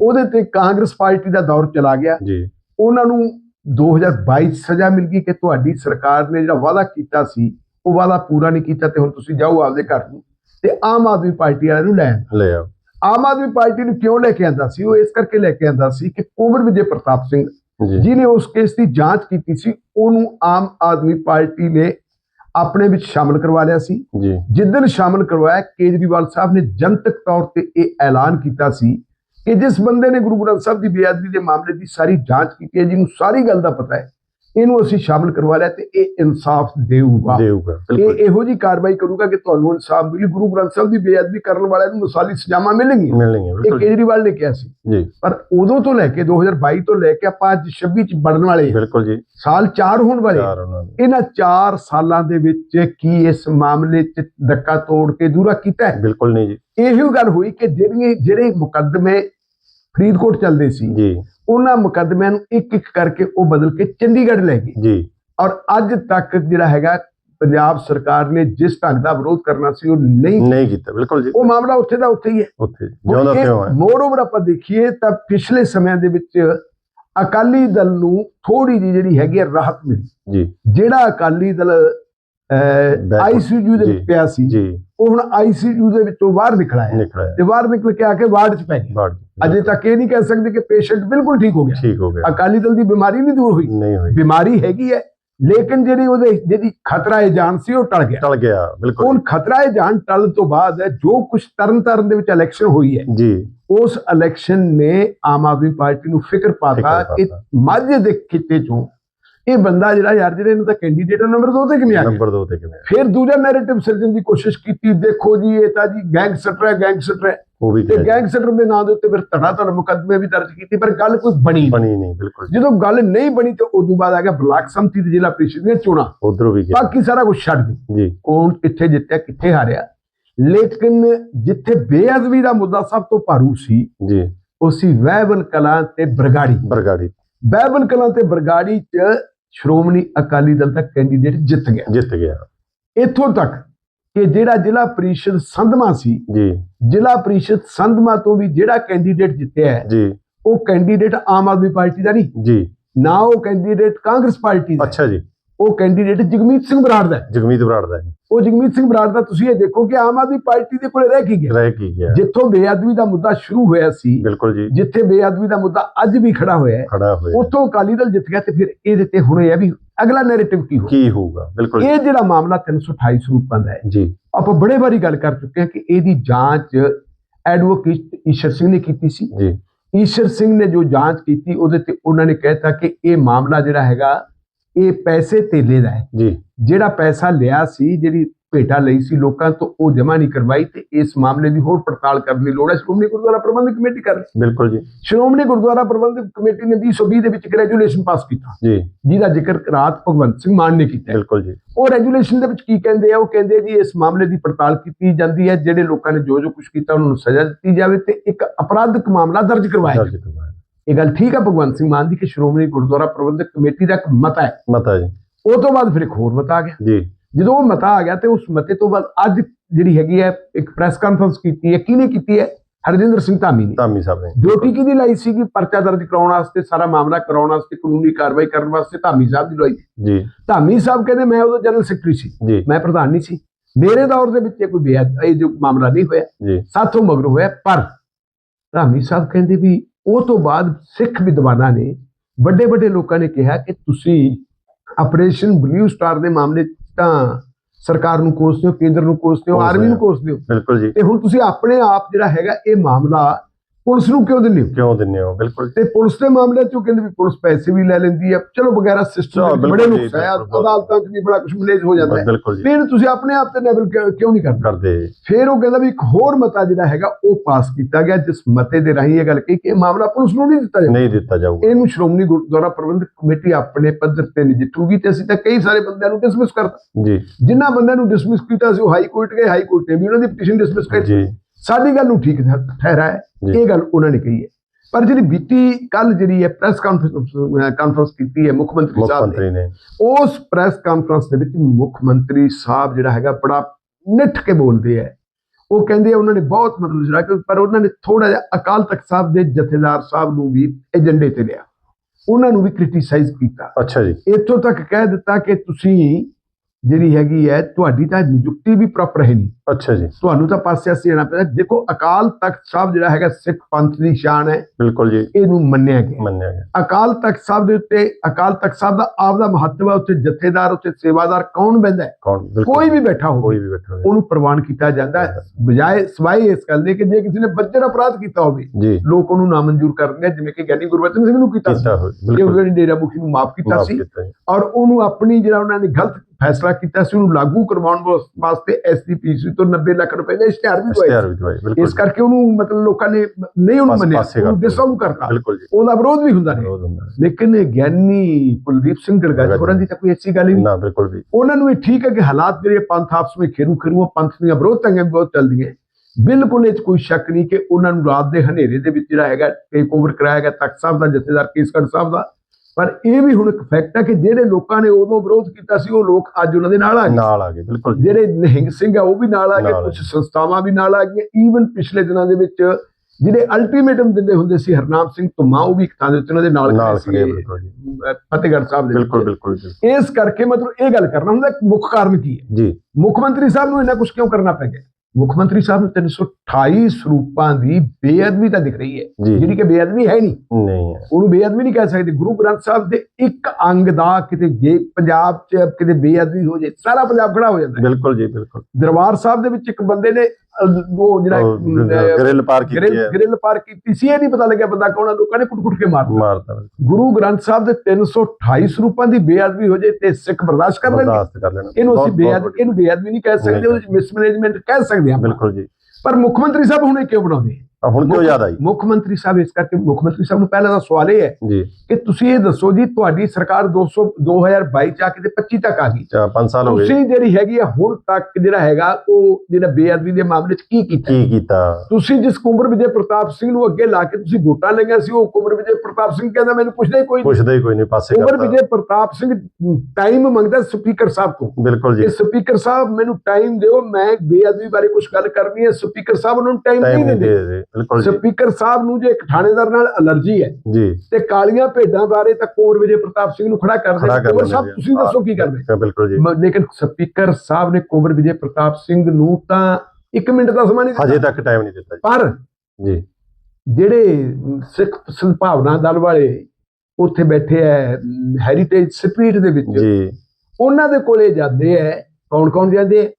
ਉਹਦੇ ਤੇ ਕਾਂਗਰਸ ਪਾਰਟੀ ਦਾ ਦੌਰ ਚਲਾ ਗਿਆ। ਜੀ। ਉਹਨਾਂ ਨੂੰ 2022 'ਚ ਸਜ਼ਾ ਮਿਲ ਗਈ ਕਿ ਤੁਹਾਡੀ ਸਰਕਾਰ ਨੇ ਜਿਹੜਾ ਵਾਅਦਾ ਕੀਤਾ ਸੀ ਉਹ ਵਾਅਦਾ ਪੂਰਾ ਨਹੀਂ ਕੀਤਾ ਤੇ ਹੁਣ ਤੁਸੀਂ ਜਾਓ ਆਪਦੇ ਘਰ ਨੂੰ ਤੇ ਆਮ ਆਦਮੀ ਪਾਰਟੀ ਵਾਲਿਆਂ ਨੂੰ ਲੈ। ਲੈ ਆਓ। ਆਮ ਆਦਮੀ ਪਾਰਟੀ ਨੂੰ ਕਿਉਂ ਲੈ ਕੇ ਆਂਦਾ ਸੀ? ਉਹ ਇਸ ਕਰਕੇ ਲੈ ਕੇ ਆਂਦਾ ਸੀ ਕਿ ਕੁਮਰ ਵਿਜੇ ਪ੍ਰਤਾਪ ਸਿੰਘ ਜੀ। ਜਿਨੇ ਉਸ ਕੇਸ ਦੀ ਜਾਂਚ ਕੀਤੀ ਸੀ ਉਹਨੂੰ ਆਮ ਆਦਮੀ ਪਾਰਟੀ ਨੇ ਆਪਣੇ ਵਿੱਚ ਸ਼ਾਮਲ ਕਰਵਾ ਲਿਆ ਸੀ। ਜੀ। ਜਿੱਦਣ ਸ਼ਾਮਲ ਕਰਵਾਇਆ ਕੇਜਰੀਵਾਲ ਸਾਹਿਬ ਨੇ ਜਨਤਕ ਤੌਰ ਤੇ ਇਹ ਐਲਾਨ ਕੀਤਾ ਸੀ ਕਿ ਜਿਸ ਬੰਦੇ ਨੇ ਗੁਰੂ ਗ੍ਰੰਥ ਸਾਹਿਬ ਦੀ ਬੇਅਦਬੀ ਦੇ ਮਾਮਲੇ ਦੀ ਸਾਰੀ ਜਾਂਚ ਕੀਤੀ ਹੈ ਜਿਹਨੂੰ ਸਾਰੀ ਗੱਲ ਦਾ ਪਤਾ ਹੈ ਇਹਨੂੰ ਅਸੀਂ ਸ਼ਾਮਲ ਕਰਵਾ ਲਿਆ ਤੇ ਇਹ ਇਨਸਾਫ ਦੇਊਗਾ। ਦੇਊਗਾ ਇਹ ਇਹੋ ਜੀ ਕਾਰਵਾਈ ਕਰੂਗਾ ਕਿ ਤੁਹਾਨੂੰ ਇਨਸਾਫ ਮਿਲੇ। ਗੁਰੂ ਗ੍ਰੰਥ ਸਾਹਿਬ ਦੀ ਬੇਅਦਬੀ ਕਰਨ ਵਾਲਿਆਂ ਨੂੰ ਮਿਸਾਲੀ ਸਜ਼ਾਵਾਂ ਮਿਲਣਗੀਆਂ। ਮਿਲਣਗੇ ਇਹ ਕੇਜਰੀਵਾਲ ਨੇ ਕਿਹਾ ਸੀ। ਜੀ। ਪਰ ਉਦੋਂ ਤੋਂ ਲੈ ਕੇ 2022 ਤੋਂ ਲੈ ਕੇ ਆਪਾਂ ਅੱਜ 26 ਚ ਵੜਨ ਵਾਲੇ। ਬਿਲਕੁਲ ਜੀ। ਸਾਲ 4 ਹੋਣ ਵਾਲੇ ਇਹਨਾਂ 4 ਸਾਲਾਂ ਦੇ ਵਿੱਚ ਕੀ ਇਸ ਮਾਮਲੇ 'ਚ ਧੱਕਾ ਤੋੜ ਕੇ ਦੂਰਾ ਕੀਤਾ ਹੈ? ਬਿਲਕੁਲ ਨਹੀਂ ਜੀ। ਇਹੋ ਗੱਲ ਹੋਈ ਕਿ ਜਿਹੜੀਆਂ ਜਿਹੜੇ ਮੁਕੱਦਮੇ ਫਰੀਦਕੋਟ ਚੱਲਦੇ ਸੀ। ਜੀ। ਉਹਨਾਂ ਮੁਕੱਦਮਿਆਂ ਨੂੰ ਇੱਕ ਇੱਕ ਕਰਕੇ ਉਹ ਬਦਲ ਕੇ ਚੰਡੀਗੜ੍ਹ ਲੈ ਗਏ। ਜੀ। ਔਰ ਅੱਜ ਤੱਕ ਜਿਹੜਾ ਹੈਗਾ ਪੰਜਾਬ ਸਰਕਾਰ ਨੇ ਜਿਸ ਢੰਗ ਦਾ ਵਿਰੋਧ ਕਰਨਾ ਸੀ ਉਹ ਨਹੀਂ ਨਹੀਂ ਕੀਤਾ ਬਿਲਕੁਲ ਜੀ। ਉਹ ਮਾਮਲਾ ਉੱਥੇ ਦਾ ਉੱਥੇ ਹੀ ਹੈ। ਉੱਥੇ ਜਿਉਂਦਾ ਪਿਓ ਹੈ ਮੋਰ ਓਵਰ ਆਪਾਂ ਦੇਖੀਏ ਤਾਂ ਪਿਛਲੇ ਸਮਿਆਂ ਦੇ ਵਿੱਚ ਅਕਾਲੀ ਦਲ ਨੂੰ ਥੋੜੀ ਜਿਹੀ ਜਿਹੜੀ ਹੈਗੀ ਰਾਹਤ ਮਿਲੀ। ਜੀ। ਜਿਹੜਾ ਅਕਾਲੀ ਦਲ ਆਈਸੀਯੂ ਦੇ ਵਿੱਚ ਪਿਆ ਸੀ। ਉਹ ਹੁਣ ਆਈਸੀਯੂ ਦੇ ਵਿੱਚੋਂ ਬਾਹਰ ਨਿਕਲ ਨਿਕਲਿਆ ਤੇ ਬਾਹਰ ਨਿਕਲ ਕੇ ਆ ਕੇ ਵਾਰਡ 'ਚ ਪੈ ਗਿਆ। ਅਜੇ ਤੱਕ ਇਹ ਨਹੀਂ ਕਹਿ ਸਕਦੇ ਕਿ ਪੇਸ਼ੈਂਟ ਬਿਲਕੁਲ ਠੀਕ ਹੋ ਗਿਆ। ਠੀਕ ਹੋ ਗਿਆ। ਅਕਾਲੀ ਦਲ ਦੀ ਬਿਮਾਰੀ ਨਹੀਂ ਦੂਰ ਹੋਈ। ਨਹੀਂ ਹੋਈ। ਬਿਮਾਰੀ ਹੈਗੀ ਹੈ ਲੇਕਿਨ ਜਿਹੜੀ ਉਹਦੇ ਜਿਹਦੀ ਖਤਰਾ ਹੈ ਜਾਨ ਸੀ ਉਹ ਟਲ ਗਿਆ। ਟਲ ਗਿਆ ਬਿਲਕੁਲ। ਹੁਣ ਖਤਰਾ ਹੈ ਜਾਨ ਟਲ ਤੋਂ ਬਾਅਦ ਜੋ ਕੁਝ ਤਰਨ ਤਾਰਨ ਦੇ ਵਿੱਚ ਇਲੈਕਸ਼ਨ ਹੋਈ ਹੈ ਜੀ। ਉਸ ਇਲੈਕਸ਼ਨ ਨੇ ਆਮ ਆਦਮੀ ਪਾਰਟੀ ਨੂੰ ਫਿਕਰ ਪਾਤਾ। ਕਿ। ਮਾਝੇ ਦੇ ਖਿੱਤੇ ਚੋਂ ਇਹ ਬੰਦਾ ਜਿਹੜਾ ਯਾਰ ਜਿਹੜੇ ਨੂੰ ਤਾਂ ਕੈਂਡੀਡੇਟ ਨੰਬਰ 2 ਤੇ ਕਿਵੇਂ ਆ ਗਿਆ? ਨੰਬਰ 2 ਤੇ ਕਿਵੇਂ ਫਿਰ ਦੂਜਾ ਨੈਰੇਟਿਵ ਸਿਰਜਣ ਦੀ ਕੋਸ਼ਿਸ਼ ਕੀਤੀ ਦੇਖੋ ਜੀ ਇਹ ਤਾਂ ਜੀ ਗੈਂਗਸਟਰ ਹੈ ਗੈਂਗਸਟਰ ਹੈ। ਉਹ ਵੀ ਤੇ ਗੈਂਗਸਟਰ ਦੇ ਨਾਂ ਦੇ ਉੱਤੇ ਫਿਰ ਧੜਾ ਧੜ ਮੁਕੱਦਮੇ ਵੀ ਦਰਜ ਕੀਤੇ ਪਰ ਗੱਲ ਕੋਈ ਬਣੀ ਨਹੀਂ। ਬਣੀ ਨਹੀਂ ਬਿਲਕੁਲ ਜਦੋਂ ਗੱਲ ਨਹੀਂ ਬਣੀ ਤੇ ਉਦੋਂ ਬਾਅਦ ਆ ਗਿਆ ਬਲਾਕ ਸੰਮਤੀ ਤੇ ਜ਼ਿਲ੍ਹਾ ਪ੍ਰੀਸ਼ਦ ਦੀਆਂ ਚੋਣਾਂ। ਉਧਰੋਂ ਵੀ ਗਿਆ। ਬਾਕੀ ਸਾਰਾ ਕੁਝ ਛੱਡ ਦਿਓ ਜੀ। ਕੌਣ ਕਿੱਥੇ ਜਿੱਤਿਆ ਕਿੱਥੇ ਹਾਰਿਆ। ਲੇਕਿਨ ਜਿੱਥੇ ਬੇਅਦਬੀ ਦਾ ਮੁੱਦਾ ਸਭ ਤੋਂ ਭਾਰੂ ਸੀ ਜੀ। ਉਹ ਸੀ ਵਹਿਬਲ ਕਲਾਂ ਤੇ ਬਰਗਾੜੀ। ਬਰਗਾੜੀ। ਬਹਿਬਲ ਕਲਾਂ ਤੇ ਬਰਗਾੜੀ ਚ ਸ਼੍ਰੋਮਣੀ ਅਕਾਲੀ ਦਲ ਦਾ ਕੈਂਡੀਡੇਟ ਜਿੱਤ ਗਿਆ। ਜਿੱਤ ਗਿਆ। ਇੱਥੋਂ ਤੱਕ ਕਿ ਜਿਹੜਾ ਜ਼ਿਲ੍ਹਾ ਪ੍ਰੀਸ਼ਦ ਸੰਧਮਾ ਸੀ ਜੀ। ਜ਼ਿਲ੍ਹਾ ਪ੍ਰੀਸ਼ਦ ਸੰਧਮਾ ਤੋਂ ਵੀ ਜਿਹੜਾ ਕੈਂਡੀਡੇਟ ਜਿੱਤਿਆ ਹੈ ਜੀ। ਉਹ ਕੈਂਡੀਡੇਟ ਆਮ ਆਦਮੀ ਪਾਰਟੀ ਦਾ ਨਹੀਂ। ਜੀ। ਨਾ ਉਹ ਕੈਂਡੀਡੇਟ ਕਾਂਗਰਸ ਪਾਰਟੀ ਦਾ। ਅੱਛਾ ਜੀ। ਉਹ ਕੈਂਡੀਡੇਟ ਜਗਮੀਤ ਸਿੰਘ ਬਰਾੜ ਦਾ ਹੈ। ਜਗਮੀਤ ਬਰਾੜ ਦਾ ਹੈ। ਉਹ ਜਗਮੀਤ ਸਿੰਘ ਬਰਾੜ ਦਾ ਤੁਸੀਂ ਇਹ ਦੇਖੋ ਕਿ ਆਮ ਆਦਮੀ ਪਾਰਟੀ ਦੇ ਕੋਲੇ ਰਹਿ ਕੀ ਗਿਆ। ਰਹਿ ਕੀ ਗਿਆ। ਜਿੱਥੋਂ ਬੇਅਦਬੀ ਦਾ ਮੁੱਦਾ ਸ਼ੁਰੂ ਹੋਇਆ ਸੀ ਬਿਲਕੁਲ ਜੀ। ਜਿੱਥੇ ਬੇਅਦਬੀ ਦਾ ਮੁੱਦਾ ਅੱਜ ਵੀ ਖੜਾ ਹੋਇਆ ਹੈ ਖੜਾ ਹੋਇਆ ਉੱਥੋਂ ਅਕਾਲੀ ਦਲ ਜਿੱਤ ਗਿਆ ਤੇ ਫਿਰ ਇਹਦੇ ਤੇ ਹੁਣ ਇਹ ਹੈ ਵੀ ਅਗਲਾ ਨੈਰੇਟਿਵ ਕੀ ਹੋ ਕੀ ਹੋਊਗਾ? ਬਿਲਕੁਲ ਇਹ ਜਿਹੜਾ ਮਾਮਲਾ 328 ਸਰੂਪਾਂ ਦਾ ਹੈ। ਜੀ। ਆਪਾਂ ਬੜੇ ਵਾਰੀ ਗੱਲ ਕਰ ਚੁੱਕੇ ਹਾਂ ਕਿ ਇਹਦੀ ਜਾਂਚ ਐਡਵੋਕੇਟ ਈਸ਼ਰ ਸਿੰਘ ਨੇ ਕੀਤੀ ਸੀ। ਜੀ। ਈਸ਼ਰ ਸਿੰਘ ਨੇ ਜੋ ਜਾਂਚ ਕੀਤੀ ਉਹਦੇ ਤੇ ਉਹਨਾਂ ਨੇ ਕਹਿਤਾ ਕਿ ਇਹ ਮਾਮਲਾ ਜਿਹੜਾ ਹੈਗਾ ਇਹ ਪੈਸੇ ਧੇਲੇ ਦਾ ਹੈ। ਜੀ। ਜਿਹੜਾ ਪੈਸਾ ਲਿਆ ਸੀ ਜਿਹੜੀ ਭੇਟਾ ਲਈ ਸੀ ਲੋਕਾਂ ਤੋਂ ਉਹ ਜਮ੍ਹਾਂ ਨਹੀਂ ਕਰਵਾਈ ਤੇ ਇਸ ਮਾਮਲੇ ਦੀ ਹੋਰ ਪੜਤਾਲ ਕਰਨ ਦੀ ਲੋੜ ਹੈ। ਸ਼੍ਰੋਮਣੀ ਗੁਰਦੁਆਰਾ ਪ੍ਰਬੰਧਕ ਕਮੇਟੀ ਕਰ। ਬਿਲਕੁਲ ਜੀ। ਸ਼੍ਰੋਮਣੀ ਗੁਰਦੁਆਰਾ ਪ੍ਰਬੰਧਕ ਕਮੇਟੀ ਨੇ 2020 ਦੇ ਵਿੱਚ ਗ੍ਰੈਜੂਲੇਸ਼ਨ ਪਾਸ ਕੀਤਾ। ਜੀ। ਜਿਹਦਾ ਜ਼ਿਕਰ ਰਾਤ ਭਗਵੰਤ ਸਿੰਘ ਮਾਨ ਨੇ ਕੀਤਾ। ਬਿਲਕੁਲ ਜੀ। ਉਹ ਰੈਜੂਲੇਸ਼ਨ ਦੇ ਵਿੱਚ ਕੀ ਕਹਿੰਦੇ ਆ? ਉਹ ਕਹਿੰਦੇ ਆ ਜੀ ਇਸ ਮਾਮਲੇ ਦੀ ਪੜਤਾਲ ਕੀਤੀ ਜਾਂਦੀ ਹੈ। ਜਿਹੜੇ ਲੋਕਾਂ ਨੇ ਜੋ ਜੋ ਕੁਝ ਕੀਤਾ ਉਹਨਾਂ ਨੂੰ ਸਜ਼ਾ ਦਿੱਤੀ ਜਾਵੇ ਤੇ ਇੱਕ ਅਪਰਾਧਿਕ ਮਾਮਲਾ ਦਰਜ ਕਰਵਾਇਆ ਜਾਵੇ। ਇਹ ਗੱਲ ਠੀਕ ਹੈ ਭਗਵੰਤ ਸਿੰਘ ਮਾਨ ਦੀ ਕਿ ਸ਼੍ਰੋਮਣੀ ਗੁਰਦੁਆਰਾ ਪ੍ਰਬੰਧਕ ਕਮੇਟੀ ਦਾ ਇੱਕ ਮਤ ਹੈ। ਮਤਾ ਜੀ। ਉਹ ਤੋਂ ਬਾਅਦ ਫਿਰ ਇੱਕ ਹੋਰ ਮਤਾ ਆ ਗਿਆ। ਜੀ। ਜਦੋਂ ਉਹ ਮਤਾ ਆ ਗਿਆ ਤੇ ਉਸ ਮਤੇ ਤੋਂ ਬਾਅਦ ਅੱਜ ਜਿਹੜੀ ਹੈਗੀ ਹੈ ਇੱਕ ਪ੍ਰੈਸ ਕਾਨਫਰੰਸ ਕੀਤੀ ਹੈ। ਕਿਹਨੇ ਕੀਤੀ ਹੈ? ਹਰਜਿੰਦਰ ਸਿੰਘ ਧਾਮੀ ਨੇ। ਧਾਮੀ ਸਾਹਿਬ ਨੇ। ਡਿਊਟੀ ਕਿਹਦੀ ਲਾਈ ਸੀ ਕਿ ਪਰਚਾ ਦਰਜ ਕਰਾਉਣ ਵਾਸਤੇ ਸਾਰਾ ਮਾਮਲਾ ਕਰਾਉਣ ਵਾਸਤੇ ਕਾਨੂੰਨੀ ਕਾਰਵਾਈ ਕਰਨ ਵਾਸਤੇ ਧਾਮੀ ਸਾਹਿਬ ਦੀ ਲਾਈ। ਜੀ। ਧਾਮੀ ਸਾਹਿਬ ਕਹਿੰਦੇ ਮੈਂ ਉਦੋਂ ਜਨਰਲ ਸੈਕਟਰੀ ਸੀ। ਮੈਂ ਪ੍ਰਧਾਨ ਨਹੀਂ ਸੀ। ਮੇਰੇ ਦੌਰ ਦੇ ਵਿੱਚ ਕੋਈ ਬੇਅਦ ਇਹ ਜੋ ਮਾਮਲਾ ਨਹੀਂ ਹੋਇਆ। ਜੀ। ਸਾਥੋਂ ਮਗਰ ਹੋਇਆ ਪਰ ਧਾਮੀ ਸਾਹਿਬ ਕਹਿੰਦੇ ਵੀ ਉਹ ਤੋਂ ਬਾਅਦ ਸਿੱਖ ਵਿਦਵਾਨਾਂ ਨੇ ਵੱਡੇ ਵੱਡੇ ਲੋਕਾਂ ਨੇ ਕਿਹਾ ਕਿ ਤੁਸੀਂ ਆਪਰੇਸ਼ਨ ਬਲੂ ਸਟਾਰ ਦੇ ਮਾਮਲੇ ਤਾਂ ਸਰਕਾਰ ਨੂੰ ਕੋਸਦੇ ਹੋ ਕੇਂਦਰ ਨੂੰ ਕੋਸਦੇ ਹੋ ਆਰਮੀ ਨੂੰ। ਕੋਸਦੇ ਹੋ ਬਿਲਕੁਲ ਜੀ ਤੇ ਹੁਣ ਤੁਸੀਂ ਆਪਣੇ ਆਪ ਜਿਹੜਾ ਹੈਗਾ ਇਹ ਮਾਮਲਾ ਪੁਲਿਸ ਨੂੰ ਕਿਉਂ ਦਿੰਦੇ ਹੋ? ਕਿਉਂ ਦਿੰਦੇ ਹੋ? ਬਿਲਕੁਲ। ਤੇ ਪੁਲਿਸ ਦੇ ਮਾਮਲੇ 'ਚ ਕਹਿੰਦੇ ਵੀ ਪੁਲਿਸ ਪੈਸੇ ਵੀ ਲੈ ਲੈਂਦੀ ਹੈ ਚਲੋ ਵਗੈਰਾ ਸਿਸਟਮ ਬੜੇ ਜੀ, ਨੁਕਸ ਹੈ ਬਿਲਕੁਲ, ਬਹੁਤ- ਅਦਾਲਤਾਂ 'ਚ ਵੀ ਬੜਾ ਕੁਝ ਮੈਨੇਜ ਹੋ ਜਾਂਦਾ ਹੈ। ਫਿਰ ਤੁਸੀਂ ਆਪਣੇ ਆਪ ਤੇ ਲੈਵਲ ਕਿਉਂ ਨਹੀਂ ਕਰਦੇ? ਕਰਦੇ। ਫਿਰ ਉਹ ਕਹਿੰਦਾ ਵੀ ਇੱਕ ਹੋਰ ਮਤਾ ਜਿਹੜਾ ਹੈਗਾ ਉਹ ਪਾਸ ਕੀਤਾ ਗਿਆ ਜਿਸ ਮਤੇ ਦੇ ਰਾਹੀਂ ਇਹ ਗੱਲ ਕਹੀ ਕਿ ਇਹ ਮਾਮਲਾ ਪੁਲਿਸ ਨੂੰ ਨਹੀਂ ਦਿੱਤਾ ਜਾਵੇ ਨਹੀਂ ਦਿੱਤਾ ਜਾਊਗਾ। ਇਹਨੂੰ ਸ਼੍ਰੋਮਣੀ ਗੁਰਦੁਆਰਾ ਪ੍ਰਬੰਧਕ ਕਮੇਟੀ ਆਪਣੇ ਪੱਧਰ ਤੇ ਨਜਿੱਠੂਗੀ ਤੇ ਅਸੀਂ ਤਾਂ ਕਈ ਸਾਰੇ ਬੰਦਿਆਂ ਨੂੰ ਡਿਸਮਿਸ ਕਰਤਾ। ਜੀ। ਜਿਨ੍ਹਾਂ ਬੰਦਿਆਂ ਨੂੰ ਡਿਸਮਿਸ ਕੀਤਾ ਸੀ ਉਹ ਹਾਈ ਕੋਰਟ ਗਏ ਹਾਈ ਕੋਰਟ ਨੇ ਵੀ ਉਹਨਾਂ ਦੀ ਪਟੀਸ਼ਨ ਡਿਸਮਿਸ ਕਰ ਜੀ ਸਾਡੀ ਗੱਲ ਨੂੰ ਠੀਕ ਠਹਿਰਾ ਹੈ। ਇਹ ਗੱਲ ਉਹਨਾਂ ਨੇ ਕਹੀ ਹੈ। ਪਰ ਜਿਹੜੀ ਬੀਤੀ ਕੱਲ ਜਿਹੜੀ ਹੈ ਪ੍ਰੈਸ ਕਾਨਫਰੰਸ ਕਾਨਫਰੰਸ ਕੀਤੀ ਹੈ ਮੁੱਖ ਮੰਤਰੀ ਸਾਹਿਬ ਨੇ। ਉਸ ਪ੍ਰੈਸ ਕਾਨਫਰੰਸ ਦੇ ਵਿੱਚ ਮੁੱਖ ਮੰਤਰੀ ਸਾਹਿਬ ਜਿਹੜਾ ਹੈਗਾ ਬੜਾ ਨਿੱਠ ਕੇ ਬੋਲਦੇ ਆ ਉਹ ਕਹਿੰਦੇ ਆ ਉਹਨਾਂ ਨੇ ਬਹੁਤ ਮਤਲਬ ਜਿਹੜਾ ਕਿ ਪਰ ਉਹਨਾਂ ਨੇ ਥੋੜਾ ਜਿਹਾ ਅਕਾਲ ਤਖਤ ਸਾਹਿਬ ਦੇ ਜਥੇਦਾਰ ਸਾਹਿਬ ਨੂੰ ਵੀ ਏਜੰਡੇ ਤੇ ਲਿਆ। ਉਹਨਾਂ ਨੂੰ ਵੀ ਕ੍ਰਿਟਿਸਾਈਜ਼ ਕੀਤਾ। ਅੱਛਾ ਜੀ। ਇੱਥੋਂ ਤੱਕ ਕਹਿ ਦਿੱਤਾ ਕਿ ਤੁਸੀਂ ਜਿਹੜੀ ਹੈਗੀ ਹੈ ਤੁਹਾਡੀ ਤਾਂ ਨਿਯੁਕਤੀ ਵੀ ਪ੍ਰੋਪਰ ਹੈ ਨਹੀਂ। ਅੱਛਾ ਜੀ। ਤੁਹਾਨੂੰ ਤਾਂ ਪਾਸੇ ਅਸੀਂ ਜਾਣਾ ਪੈਣਾ ਦੇਖੋ ਅਕਾਲ ਤਖਤ ਸਾਹਿਬ ਜਿਹੜਾ ਹੈਗਾ ਸਿੱਖ ਪੰਥ ਦੀ ਸ਼ਾਨ ਹੈ। ਬਿਲਕੁਲ ਜੀ। ਇਹਨੂੰ ਮੰਨਿਆ ਗਿਆ। ਮੰਨਿਆ ਗਿਆ। ਅਕਾਲ ਤਖਤ ਸਾਹਿਬ ਦੇ ਉੱਤੇ ਅਕਾਲ ਤਖਤ ਸਾਹਿਬ ਦਾ ਆਪਦਾ ਮਹੱਤਵ ਹੈ ਉੱਥੇ ਜਥੇਦਾਰ ਉੱਥੇ ਸੇਵਾਦਾਰ ਕੌਣ ਬੈਂਦਾ ਹੈ? ਕੋਈ ਵੀ ਬੈਠਾ ਹੋਵੇ। ਕੋਈ ਵੀ ਬੈਠਾ ਹੋਵੇ। ਉਹਨੂੰ ਪ੍ਰਵਾਨ ਕੀਤਾ ਜਾਂਦਾ ਹੈ। ਬਜਾਏ ਸਵਾਈ ਇਸ ਗੱਲ ਦੇ ਕਿ ਜੇ ਕਿਸੇ ਨੇ ਬੱਜਰ ਅਪਰਾਧ ਕੀਤਾ ਹੋਵੇ ਜੀ। ਲੋਕ ਉਹਨੂੰ ਨਾਮਨਜ਼ੂਰ ਕਰ ਦਿੰਦੇ ਆ, ਜਿਵੇਂ ਕਿ ਗਿਆਨੀ ਗੁਰਬਚਨ ਸਿੰਘ ਨੂੰ ਕੀਤਾ ਸੀ। ਕੀਤਾ ਹੋਵੇ। ਕਿ ਬਿਲਕੁਲ। ਉਹਨੇ ਡੇਰਾ ਮੁਖੀ ਨੂੰ ਮਾਫ ਕੀਤਾ ਸੀ। ਔਰ ਉਹਨੂੰ ਆਪਣੀ ਜਿਹੜਾ ਉਹਨਾਂ ਨੇ ਗਲਤ ਫੈਸਲਾ ਕੀਤਾ ਸੀ ਉਹਨੂੰ ਲਾਗੂ ਕਰਵਾਉਣ ਵਾਸ- ਵਾਸਤੇ ਐਸਡੀਪੀਸੀ ਤੋਂ 90 ਲੱਖ ਰੁਪਏ ਦਾ ਇਸ਼ਤਿਹਾਰ ਵੀ ਦਵਾਇਆ ਇਸ ਕਰਕੇ ਉਹਨੂੰ ਮਤਲਬ ਲੋਕਾਂ ਨੇ ਨਹੀਂ ਉਹਨੂੰ ਮੰਨਿਆ ਉਹਨੂੰ ਕਰਤਾ। ਡਿਸਆਊਟ ਕਰਤਾ। ਉਹਦਾ ਵਿਰੋਧ ਵੀ ਹੁੰਦਾ ਰਿਹਾ ਵਿਰੋਧ। ਲੇਕਿਨ ਗਿਆਨੀ ਕੁਲਦੀਪ ਸਿੰਘ ਗੜਗੜ ਹੋਰਾਂ ਦੀ ਤਾਂ ਕੋਈ ਐਸੀ ਗੱਲ ਨਹੀਂ। ਨਾ ਬਿਲਕੁਲ ਵੀ। ਉਹਨਾਂ ਨੂੰ ਇਹ ਠੀਕ ਹੈ ਕਿ ਹਾਲਾਤ ਜਿਹੜੇ ਪੰਥ ਆਪਸ ਵਿੱਚ ਖੇਰੂ ਖੇਰੂ ਪੰਥ ਦੀਆਂ ਵਿਰੋਧਤਾਂ ਵੀ ਬਹੁਤ ਚੱਲਦੀਆਂ। ਬਿਲਕੁਲ ਇਹ ਕੋਈ ਸ਼ੱਕ ਨਹੀਂ ਕਿ ਉਹਨਾਂ ਨੂੰ ਰਾਤ ਦੇ ਹਨੇਰੇ ਦੇ ਵਿੱਚ ਜਿਹੜਾ ਹੈਗਾ ਟੇਕ ਓਵਰ ਕਰਾਇਆ ਗਿਆ ਤਖਤ ਸਾਹਿਬ ਦਾ ਜਥੇਦਾਰ ਕੇਸਗੜ੍ਹ ਸਾਹਿਬ ਦਾ। ਪਰ ਇਹ ਵੀ ਹੁਣ ਇੱਕ ਫੈਕਟ ਹੈ ਕਿ ਜਿਹੜੇ ਲੋਕਾਂ ਨੇ ਉਦੋਂ ਵਿਰੋਧ ਕੀਤਾ ਸੀ ਉਹ ਲੋਕ ਅੱਜ ਉਹਨਾਂ ਦੇ ਨਾਲ ਆ ਗਏ। ਨਾਲ ਆ ਗਏ ਬਿਲਕੁਲ। ਜਿਹੜੇ ਨਿਹੰਗ ਸਿੰਘ ਆ ਉਹ ਵੀ ਨਾਲ ਆ ਗਏ ਕੁਝ ਸੰਸਥਾਵਾਂ ਵੀ ਨਾਲ ਆ ਗਈਆਂ। ਈਵਨ ਪਿਛਲੇ ਦਿਨਾਂ ਦੇ ਵਿੱਚ ਜਿਹੜੇ ਅਲਟੀਮੇਟਮ ਦਿੰਦੇ ਹੁੰਦੇ ਸੀ ਹਰਨਾਮ ਸਿੰਘ ਧੁੰਮਾ ਉਹ ਵੀ ਇੱਕ ਥਾਂ ਦੇ ਉੱਤੇ ਉਹਨਾਂ ਦੇ ਨਾਲ ਖੜੇ ਸੀ ਫਤਿਹਗੜ੍ਹ ਸਾਹਿਬ ਦੇ ਬਿਲਕੁਲ। ਬਿਲਕੁਲ ਇਸ ਕਰਕੇ ਮਤਲਬ ਇਹ ਗੱਲ ਕਰਨਾ ਹੁੰਦਾ ਮੁੱਖ ਕਾਰਨ ਕੀ ਹੈ? ਜੀ। ਮੁੱਖ ਮੰਤਰੀ ਸਾਹਿਬ ਨੂੰ ਇਹਨਾਂ ਕੁਝ ਕਿਉਂ ਕਰਨਾ ਪੈ ਗਿਆ? ਮੁੱਖ ਮੰਤਰੀ ਸਾਹਿਬ ਨੂੰ 328 ਸਰੂਪਾਂ ਦੀ ਬੇਅਦਬੀ ਤਾਂ ਦਿਖ ਰਹੀ ਹੈ ਜਿਹੜੀ ਕਿ ਬੇਅਦਬੀ ਹੈ ਨਹੀਂ। ਨਹੀਂ ਉਹਨੂੰ ਬੇਅਦਬੀ ਨਹੀਂ ਕਹਿ ਸਕਦੇ। ਗੁਰੂ ਗ੍ਰੰਥ ਸਾਹਿਬ ਦੇ ਇੱਕ ਅੰਗ ਦਾ ਕਿਤੇ ਜੇ ਪੰਜਾਬ 'ਚ ਕਿਤੇ ਬੇਅਦਬੀ ਹੋ ਜੇ ਸਾਰਾ ਪੰਜਾਬ ਖੜਾ ਹੋ ਜਾਂਦਾ। ਬਿਲਕੁਲ ਜੀ ਬਿਲਕੁਲ। ਦਰਬਾਰ ਸਾਹਿਬ ਦੇ ਵਿੱਚ ਇੱਕ ਬੰਦੇ ਨੇ ਉਹ ਜਿਹੜਾ ਗ੍ਰਿਲ ਪਾਰ ਕੀਤੀ ਹੈ। ਗ੍ਰਿਲ ਪਾਰ ਕੀਤੀ ਸੀ ਇਹ ਨਹੀਂ ਪਤਾ ਲੱਗਿਆ ਬੰਦਾ ਕੌਣ ਆ ਲੋਕਾਂ ਨੇ ਕੁੱਟ-ਕੁੱਟ ਕੇ ਮਾਰਤਾ। ਮਾਰਤਾ। ਗੁਰੂ ਗ੍ਰੰਥ ਸਾਹਿਬ ਦੇ 328 ਸਰੂਪਾਂ ਦੀ ਬੇਅਦਬੀ ਹੋ ਜੇ ਤੇ ਸਿੱਖ ਬਰਦਾਸ਼ਤ ਕਰ ਲੈਣਗੇ। ਬਰਦਾਸ਼ਤ ਕਰ ਲੈਣਾ। ਇਹਨੂੰ ਅਸੀਂ ਬੇਅਦਬੀ ਇਹਨੂੰ ਬੇਅਦਬੀ ਨਹੀਂ ਕਹਿ ਸਕਦੇ ਉਹਦੇ ਵਿੱਚ ਮਿਸਮੈਨੇਜਮੈਂਟ ਕਹਿ ਸਕਦੇ ਹਾਂ। ਬਿਲਕੁਲ ਜੀ। ਪਰ ਮੁੱਖ ਮੰਤਰੀ ਸਾਹਿਬ ਹੁਣ ਇਹ ਕਿਉਂ ਬਣਾਉਂਦੇ? ਆ ਹੁਣ ਕਿਉਂ ਯਾਦ ਆਈ? ਮੁੱਖ ਮੰਤਰੀ ਸਾਹਿਬ ਇਸ ਕਰਕੇ ਮੁੱਖ ਮੰਤਰੀ ਸਾਹਿਬ ਨੂੰ ਪਹਿਲਾ ਦਾ ਸਵਾਲ ਇਹ ਹੈ ਜੀ। ਕਿ ਤੁਸੀਂ ਇਹ ਦੱਸੋ ਜੀ ਤੁਹਾਡੀ ਸਰਕਾਰ 200 2022 ਚ ਆ ਕੇ ਤੇ 25 ਤੱਕ ਆ ਗਈ। 5 ਸਾਲ ਹੋ ਗਏ। ਤੁਸੀਂ ਜਿਹੜੀ ਹੈਗੀ ਆ ਹੁਣ ਤੱਕ ਜਿਹੜਾ ਹੈਗਾ ਉਹ ਜਿਹੜਾ ਬੇਅਦਬੀ ਦੇ ਮਾਮਲੇ 'ਚ ਕੀ ਕੀਤਾ? ਕੀ ਕੀਤਾ? ਤੁਸੀਂ ਜਿਸ ਕੁੰਵਰ ਵਿਜੇ ਪ੍ਰਤਾਪ ਸਿੰਘ ਨੂੰ ਅੱਗੇ ਲਾ ਕੇ ਤੁਸੀਂ ਵੋਟਾਂ ਲਈਆਂ ਸੀ ਉਹ ਕੁੰਵਰ ਵਿਜੇ ਪ੍ਰਤਾਪ ਸਿੰਘ ਕਹਿੰਦਾ ਮੈਨੂੰ ਪੁੱਛਦਾ ਹੀ ਕੋਈ ਨਹੀਂ ਪੁੱਛਦਾ ਹੀ ਕੋਈ ਨਹੀਂ ਪਾਸੇ ਕੁੰਵਰ ਕਰਤਾ। ਵਿਜੇ ਪ੍ਰਤਾਪ ਸਿੰਘ ਟਾਈਮ ਮੰਗਦਾ ਸਪੀਕਰ ਸਾਹਿਬ ਤੋਂ। ਬਿਲਕੁਲ ਕਿ ਜੀ ਸਪੀਕਰ ਸਾਹਿਬ ਮੈਨੂੰ ਟਾਈਮ ਦਿਓ ਮੈਂ ਬੇਅਦਬੀ ਬਾਰੇ ਕੁਝ ਗੱਲ ਕਰਨੀ ਹੈ ਸਪੀਕਰ ਸਾਹਿਬ ਉਹਨਾਂ ਨੂੰ ਟਾਈਮ ਨਹੀਂ ਦਿੰਦੇ। ਬਿਲਕੁਲ ਜੀ। ਸਪੀਕਰ ਸਾਹਿਬ ਨੂੰ ਜੇ ਇੱਕ ਥਾਣੇਦਾਰ ਨਾਲ ਅਲਰਜੀ ਹੈ ਜੀ। ਤੇ ਕਾਲੀਆਂ ਭੇਡਾਂ ਬਾਰੇ ਤਾਂ ਕੋਰ ਵਿਜੇ ਪ੍ਰਤਾਪ ਸਿੰਘ ਨੂੰ ਖੜਾ ਕਰ ਖੜਾ ਦੇ ਕਰ ਲੈਂਦੇ ਸਾਹਿਬ। ਤੁਸੀਂ ਦੱਸੋ ਕੀ ਕਰਦੇ? ਹਾਂ, ਬਿਲਕੁਲ ਜੀ। ਮ- ਲੇਕਿਨ ਸਪੀਕਰ ਸਾਹਿਬ ਨੇ ਕੁੰਵਰ ਵਿਜੇ ਪ੍ਰਤਾਪ ਸਿੰਘ ਨੂੰ ਤਾਂ 1 ਮਿੰਟ ਦਾ ਸਮਾਂ ਨਹੀਂ ਹਜੇ ਦਿੱਤਾ ਤੱਕ ਟਾਈਮ ਨਹੀਂ ਦਿੱਤਾ ਪਰ ਜੀ। ਜੀ ਜਿਹੜੇ ਸਿੱਖ ਸੰਭਾਵਨਾ ਦਲ ਵਾਲੇ ਉੱਥੇ ਬੈਠੇ ਐ ਹੈਰੀਟੇਜ ਸਪੀਟ ਦੇ ਵਿੱਚ ਜੀ। ਉਹਨਾਂ ਦੇ ਕੋਲੇ ਜਾਂਦੇ ਐ। ਕੌਣ ਕੌਣ ਜਾਂਦੇ ਐ?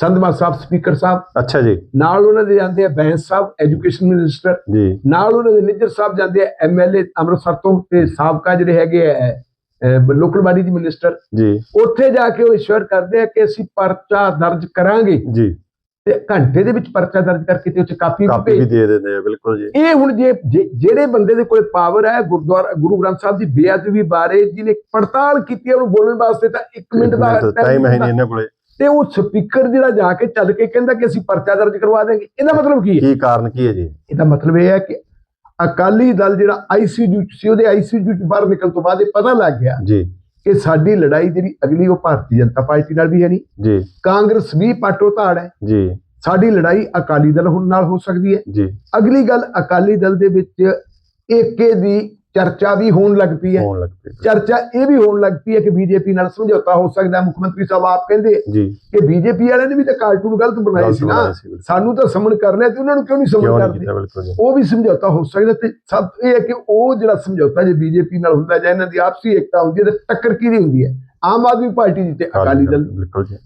ਸੰਧਮਾ ਸਾਹਿਬ ਸਪੀਕਰ ਸਾਹਿਬ। ਅੱਛਾ ਜੀ। ਨਾਲ ਉਹਨਾਂ ਦੇ ਜਾਂਦੇ ਆ ਬੈਂਸ ਸਾਹਿਬ ਐਜੂਕੇਸ਼ਨ ਮਿਨਿਸਟਰ। ਜੀ। ਨਾਲ ਉਹਨਾਂ ਦੇ ਨਿੱਜਰ ਸਾਹਿਬ ਜਾਂਦੇ ਆ ਐਮਐਲਏ ਅੰਮ੍ਰਿਤਸਰ ਤੋਂ ਤੇ ਸਾਬਕਾ ਜਿਹੜੇ ਹੈਗੇ ਐ ਲੋਕਲ ਬਾਡੀ ਦੀ ਮਿਨਿਸਟਰ। ਜੀ। ਉੱਥੇ ਜਾ ਕੇ ਉਹ ਇਸ਼ਵਰ ਕਰਦੇ ਆ ਕਿ ਅਸੀਂ ਪਰਚਾ ਦਰਜ ਕਰਾਂਗੇ। ਜੀ। ਤੇ ਘੰਟੇ ਦੇ ਵਿੱਚ ਪਰਚਾ ਦਰਜ ਕਰਕੇ ਤੇ ਉੱਥੇ ਕਾਪੀ ਵੀ ਦੇ ਦਿੰਦੇ ਆ ਬਿਲਕੁਲ ਜੀ। ਇਹ ਹੁਣ ਜੇ ਜਿਹੜੇ ਬੰਦੇ ਦੇ ਕੋਲ ਪਾਵਰ ਹੈ ਗੁਰਦੁਆਰਾ ਗੁਰੂ ਗ੍ਰੰਥ ਸਾਹਿਬ ਦੀ ਬੇਅਦਬੀ ਬਾਰੇ ਜਿਹਨੇ ਪੜਤਾਲ ਕੀਤੀ ਉਹਨੂੰ ਬੋਲਣ ਵਾਸਤੇ ਤਾਂ 1 ਮਿੰਟ ਦਾ ਟਾਈਮ ਹੈ ਨਹੀਂ ਇਹਨਾਂ ਕੋਲੇ। ਤੇ ਉਹ ਸਪੀਕਰ ਜਿਹੜਾ ਜਾ ਕੇ ਚੱਲ ਕੇ ਕਹਿੰਦਾ ਕਿ ਅਸੀਂ ਪਰਚਾ ਦਰਜ ਕਰਵਾ ਦੇਂਗੇ ਇਹਦਾ ਮਤਲਬ ਕੀ ਹੈ? ਕੀ ਕਾਰਨ ਕੀ ਹੈ ਜੀ? ਇਹਦਾ ਮਤਲਬ ਇਹ ਹੈ ਕਿ ਅਕਾਲੀ ਦਲ ਜਿਹੜਾ ਆਈਸੀਯੂ ਸੀ ਉਹਦੇ ਆਈਸੀਯੂ ਚ ਬਾਹਰ ਨਿਕਲਣ ਤੋਂ ਬਾਅਦ ਇਹ ਪਤਾ ਲੱਗ ਗਿਆ ਜੀ। ਕਿ ਸਾਡੀ ਲੜਾਈ ਜਿਹੜੀ ਅਗਲੀ ਉਹ ਭਾਰਤੀ ਜਨਤਾ ਪਾਰਟੀ ਨਾਲ ਵੀ ਹੈ ਨਹੀਂ। ਜੀ। ਕਾਂਗਰਸ ਵੀ ਪਾਟੋ ਧਾੜ ਹੈ। ਜੀ। ਸਾਡੀ ਲੜਾਈ ਅਕਾਲੀ ਦਲ ਹੁਣ ਨਾਲ ਹੋ ਸਕਦੀ ਹੈ। ਜੀ। ਅਗਲੀ ਗੱਲ ਅਕਾਲੀ ਦਲ ਦੇ ਵਿੱਚ ਏਕੇ ਦੀ ਚਰਚਾ ਵੀ ਹੋਣ ਲੱਗ ਪਈ ਹੈ। ਹੋਣ ਲੱਗ ਪਈ ਚਰਚਾ ਇਹ ਵੀ ਹੋਣ ਲੱਗ ਪਈ ਹੈ ਕਿ ਬੀਜੇਪੀ ਨਾਲ ਸਮਝੌਤਾ ਹੋ ਸਕਦਾ। ਮੁੱਖ ਮੰਤਰੀ ਸਾਹਿਬ ਆਪ ਕਹਿੰਦੇ ਕਿ ਬੀਜੇਪੀ ਵਾਲਿਆਂ ਨੇ ਵੀ ਤਾਂ ਕਾਰਟੂਨ ਗਲਤ ਬਣਾਏ ਸੀ ਨਾ। ਸਾਨੂੰ ਤਾਂ ਸਮਝ ਕਰ ਲਿਆ ਤੇ ਉਹਨਾਂ ਨੂੰ ਕਿਉਂ ਨਹੀਂ ਸਮਝ ਕਰਦੇ? ਉਹ ਵੀ ਸਮਝੌਤਾ ਹੋ ਸਕਦਾ ਤੇ ਸਭ ਇਹ ਹੈ ਕਿ ਉਹ ਜਿਹੜਾ ਸਮਝੌਤਾ ਜੇ ਬੀਜੇਪੀ ਨਾਲ ਹੁੰਦਾ ਜਾਂ ਇਹਨਾਂ ਦੀ ਆਪਸੀ ਏਕਤਾ ਹੁੰਦੀ ਹੈ ਤੇ ਟੱਕਰ ਕਿਹਦੀ ਹੁੰਦੀ ਹੈ? ਆਮ ਆਦਮੀ ਪਾਰਟੀ ਦੀ ਤੇ ਅਕਾਲੀ ਦਲ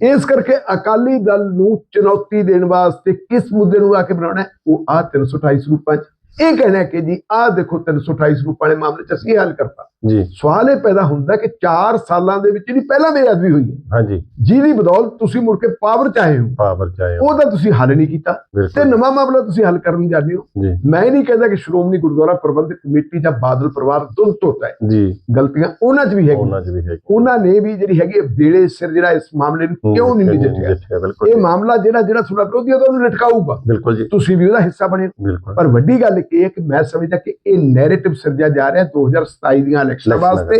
ਇਸ ਕਰਕੇ ਅਕਾਲੀ ਦਲ ਨੂੰ ਚੁਣੌਤੀ ਦੇਣ ਵਾਸਤੇ ਕਿਸ ਮੁੱਦੇ ਨੂੰ ਆ ਕੇ ਬਣਾਉਣਾ ਹੈ? ਉਹ ਆ 328 ਸਰੂਪਾਂ ਚ। ਇਹ ਕਹਿਣਾ ਹੈ ਕਿ ਜੀ, ਆਹ ਦੇਖੋ 328 ਸਰੂਪਾਂ ਵਾਲੇ ਮਾਮਲੇ ਚ ਅਸੀਂ ਇਹ ਹੱਲ ਕਰਤਾ ਜੀ। ਸਵਾਲ ਇਹ ਪੈਦਾ ਹੁੰਦਾ ਕਿ 4 ਸਾਲਾਂ ਦੇ ਵਿੱਚ ਜਿਹੜੀ ਪਹਿਲਾਂ ਬੇਅਦਬੀ ਹੋਈ ਹੈ ਹਾਂਜੀ। ਜਿਹਦੀ ਬਦੌਲਤ ਤੁਸੀਂ ਮੁੜ ਕੇ ਪਾਵਰ ਚਾਹੇ ਹੋ। ਪਾਵਰ ਚਾਹੇ ਹੋ। ਉਹਦਾ ਤੁਸੀਂ ਹੱਲ ਨਹੀਂ ਕੀਤਾ ਤੇ ਨਵਾਂ ਮਾਮਲਾ ਤੁਸੀਂ ਹੱਲ ਕਰਨ ਜਾਂਦੇ ਹੋ। ਜੀ। ਮੈਂ ਨਹੀਂ ਕਹਿੰਦਾ ਕਿ ਸ਼੍ਰੋਮਣੀ ਗੁਰਦੁਆਰਾ ਪ੍ਰਬੰਧਕ ਕਮੇਟੀ ਜਾਂ ਬਾਦਲ ਪਰਿਵਾਰ ਦੁੱਧ ਧੋਤਾ ਹੈ। ਜੀ। ਗਲਤੀਆਂ ਉਹਨਾਂ 'ਚ ਵੀ ਹੈਗੀਆਂ। ਉਹਨਾਂ ਚ ਵੀ ਹੈ ਉਹਨਾਂ ਨੇ ਵੀ ਜਿਹੜੀ ਹੈਗੀ ਹੈ ਵੇਲੇ ਸਿਰ ਜਿਹੜਾ ਇਸ ਮਾਮਲੇ ਨੂੰ ਕਿਉਂ ਨਹੀਂ ਬਿਲਕੁਲ ਇਹ ਜੀ, ਮਾਮਲਾ ਜਿਹੜਾ ਜਿਹੜਾ ਤੁਹਾਡਾ ਵਿਰੋਧੀ ਹੈ ਉਹਨੂੰ ਲਟਕਾਊਗਾ। ਬਿਲਕੁਲ ਜੀ। ਤੁਸੀਂ ਵੀ ਉਹਦਾ ਹਿੱਸਾ ਬਣੇ ਪਰ ਵੱਡੀ ਗੱਲ ਇਹ ਹੈ ਕਿ ਮੈਂ ਸਮਝਦਾ ਕਿ ਇਹ ਨੈਰੇਟਿਵ ਸਿਰਜਿਆ ਜਾ ਰਿਹਾ 2027 ਦੀਆਂ ਇਲੈਕਸ਼ਨਾਂ ਵਾਸਤੇ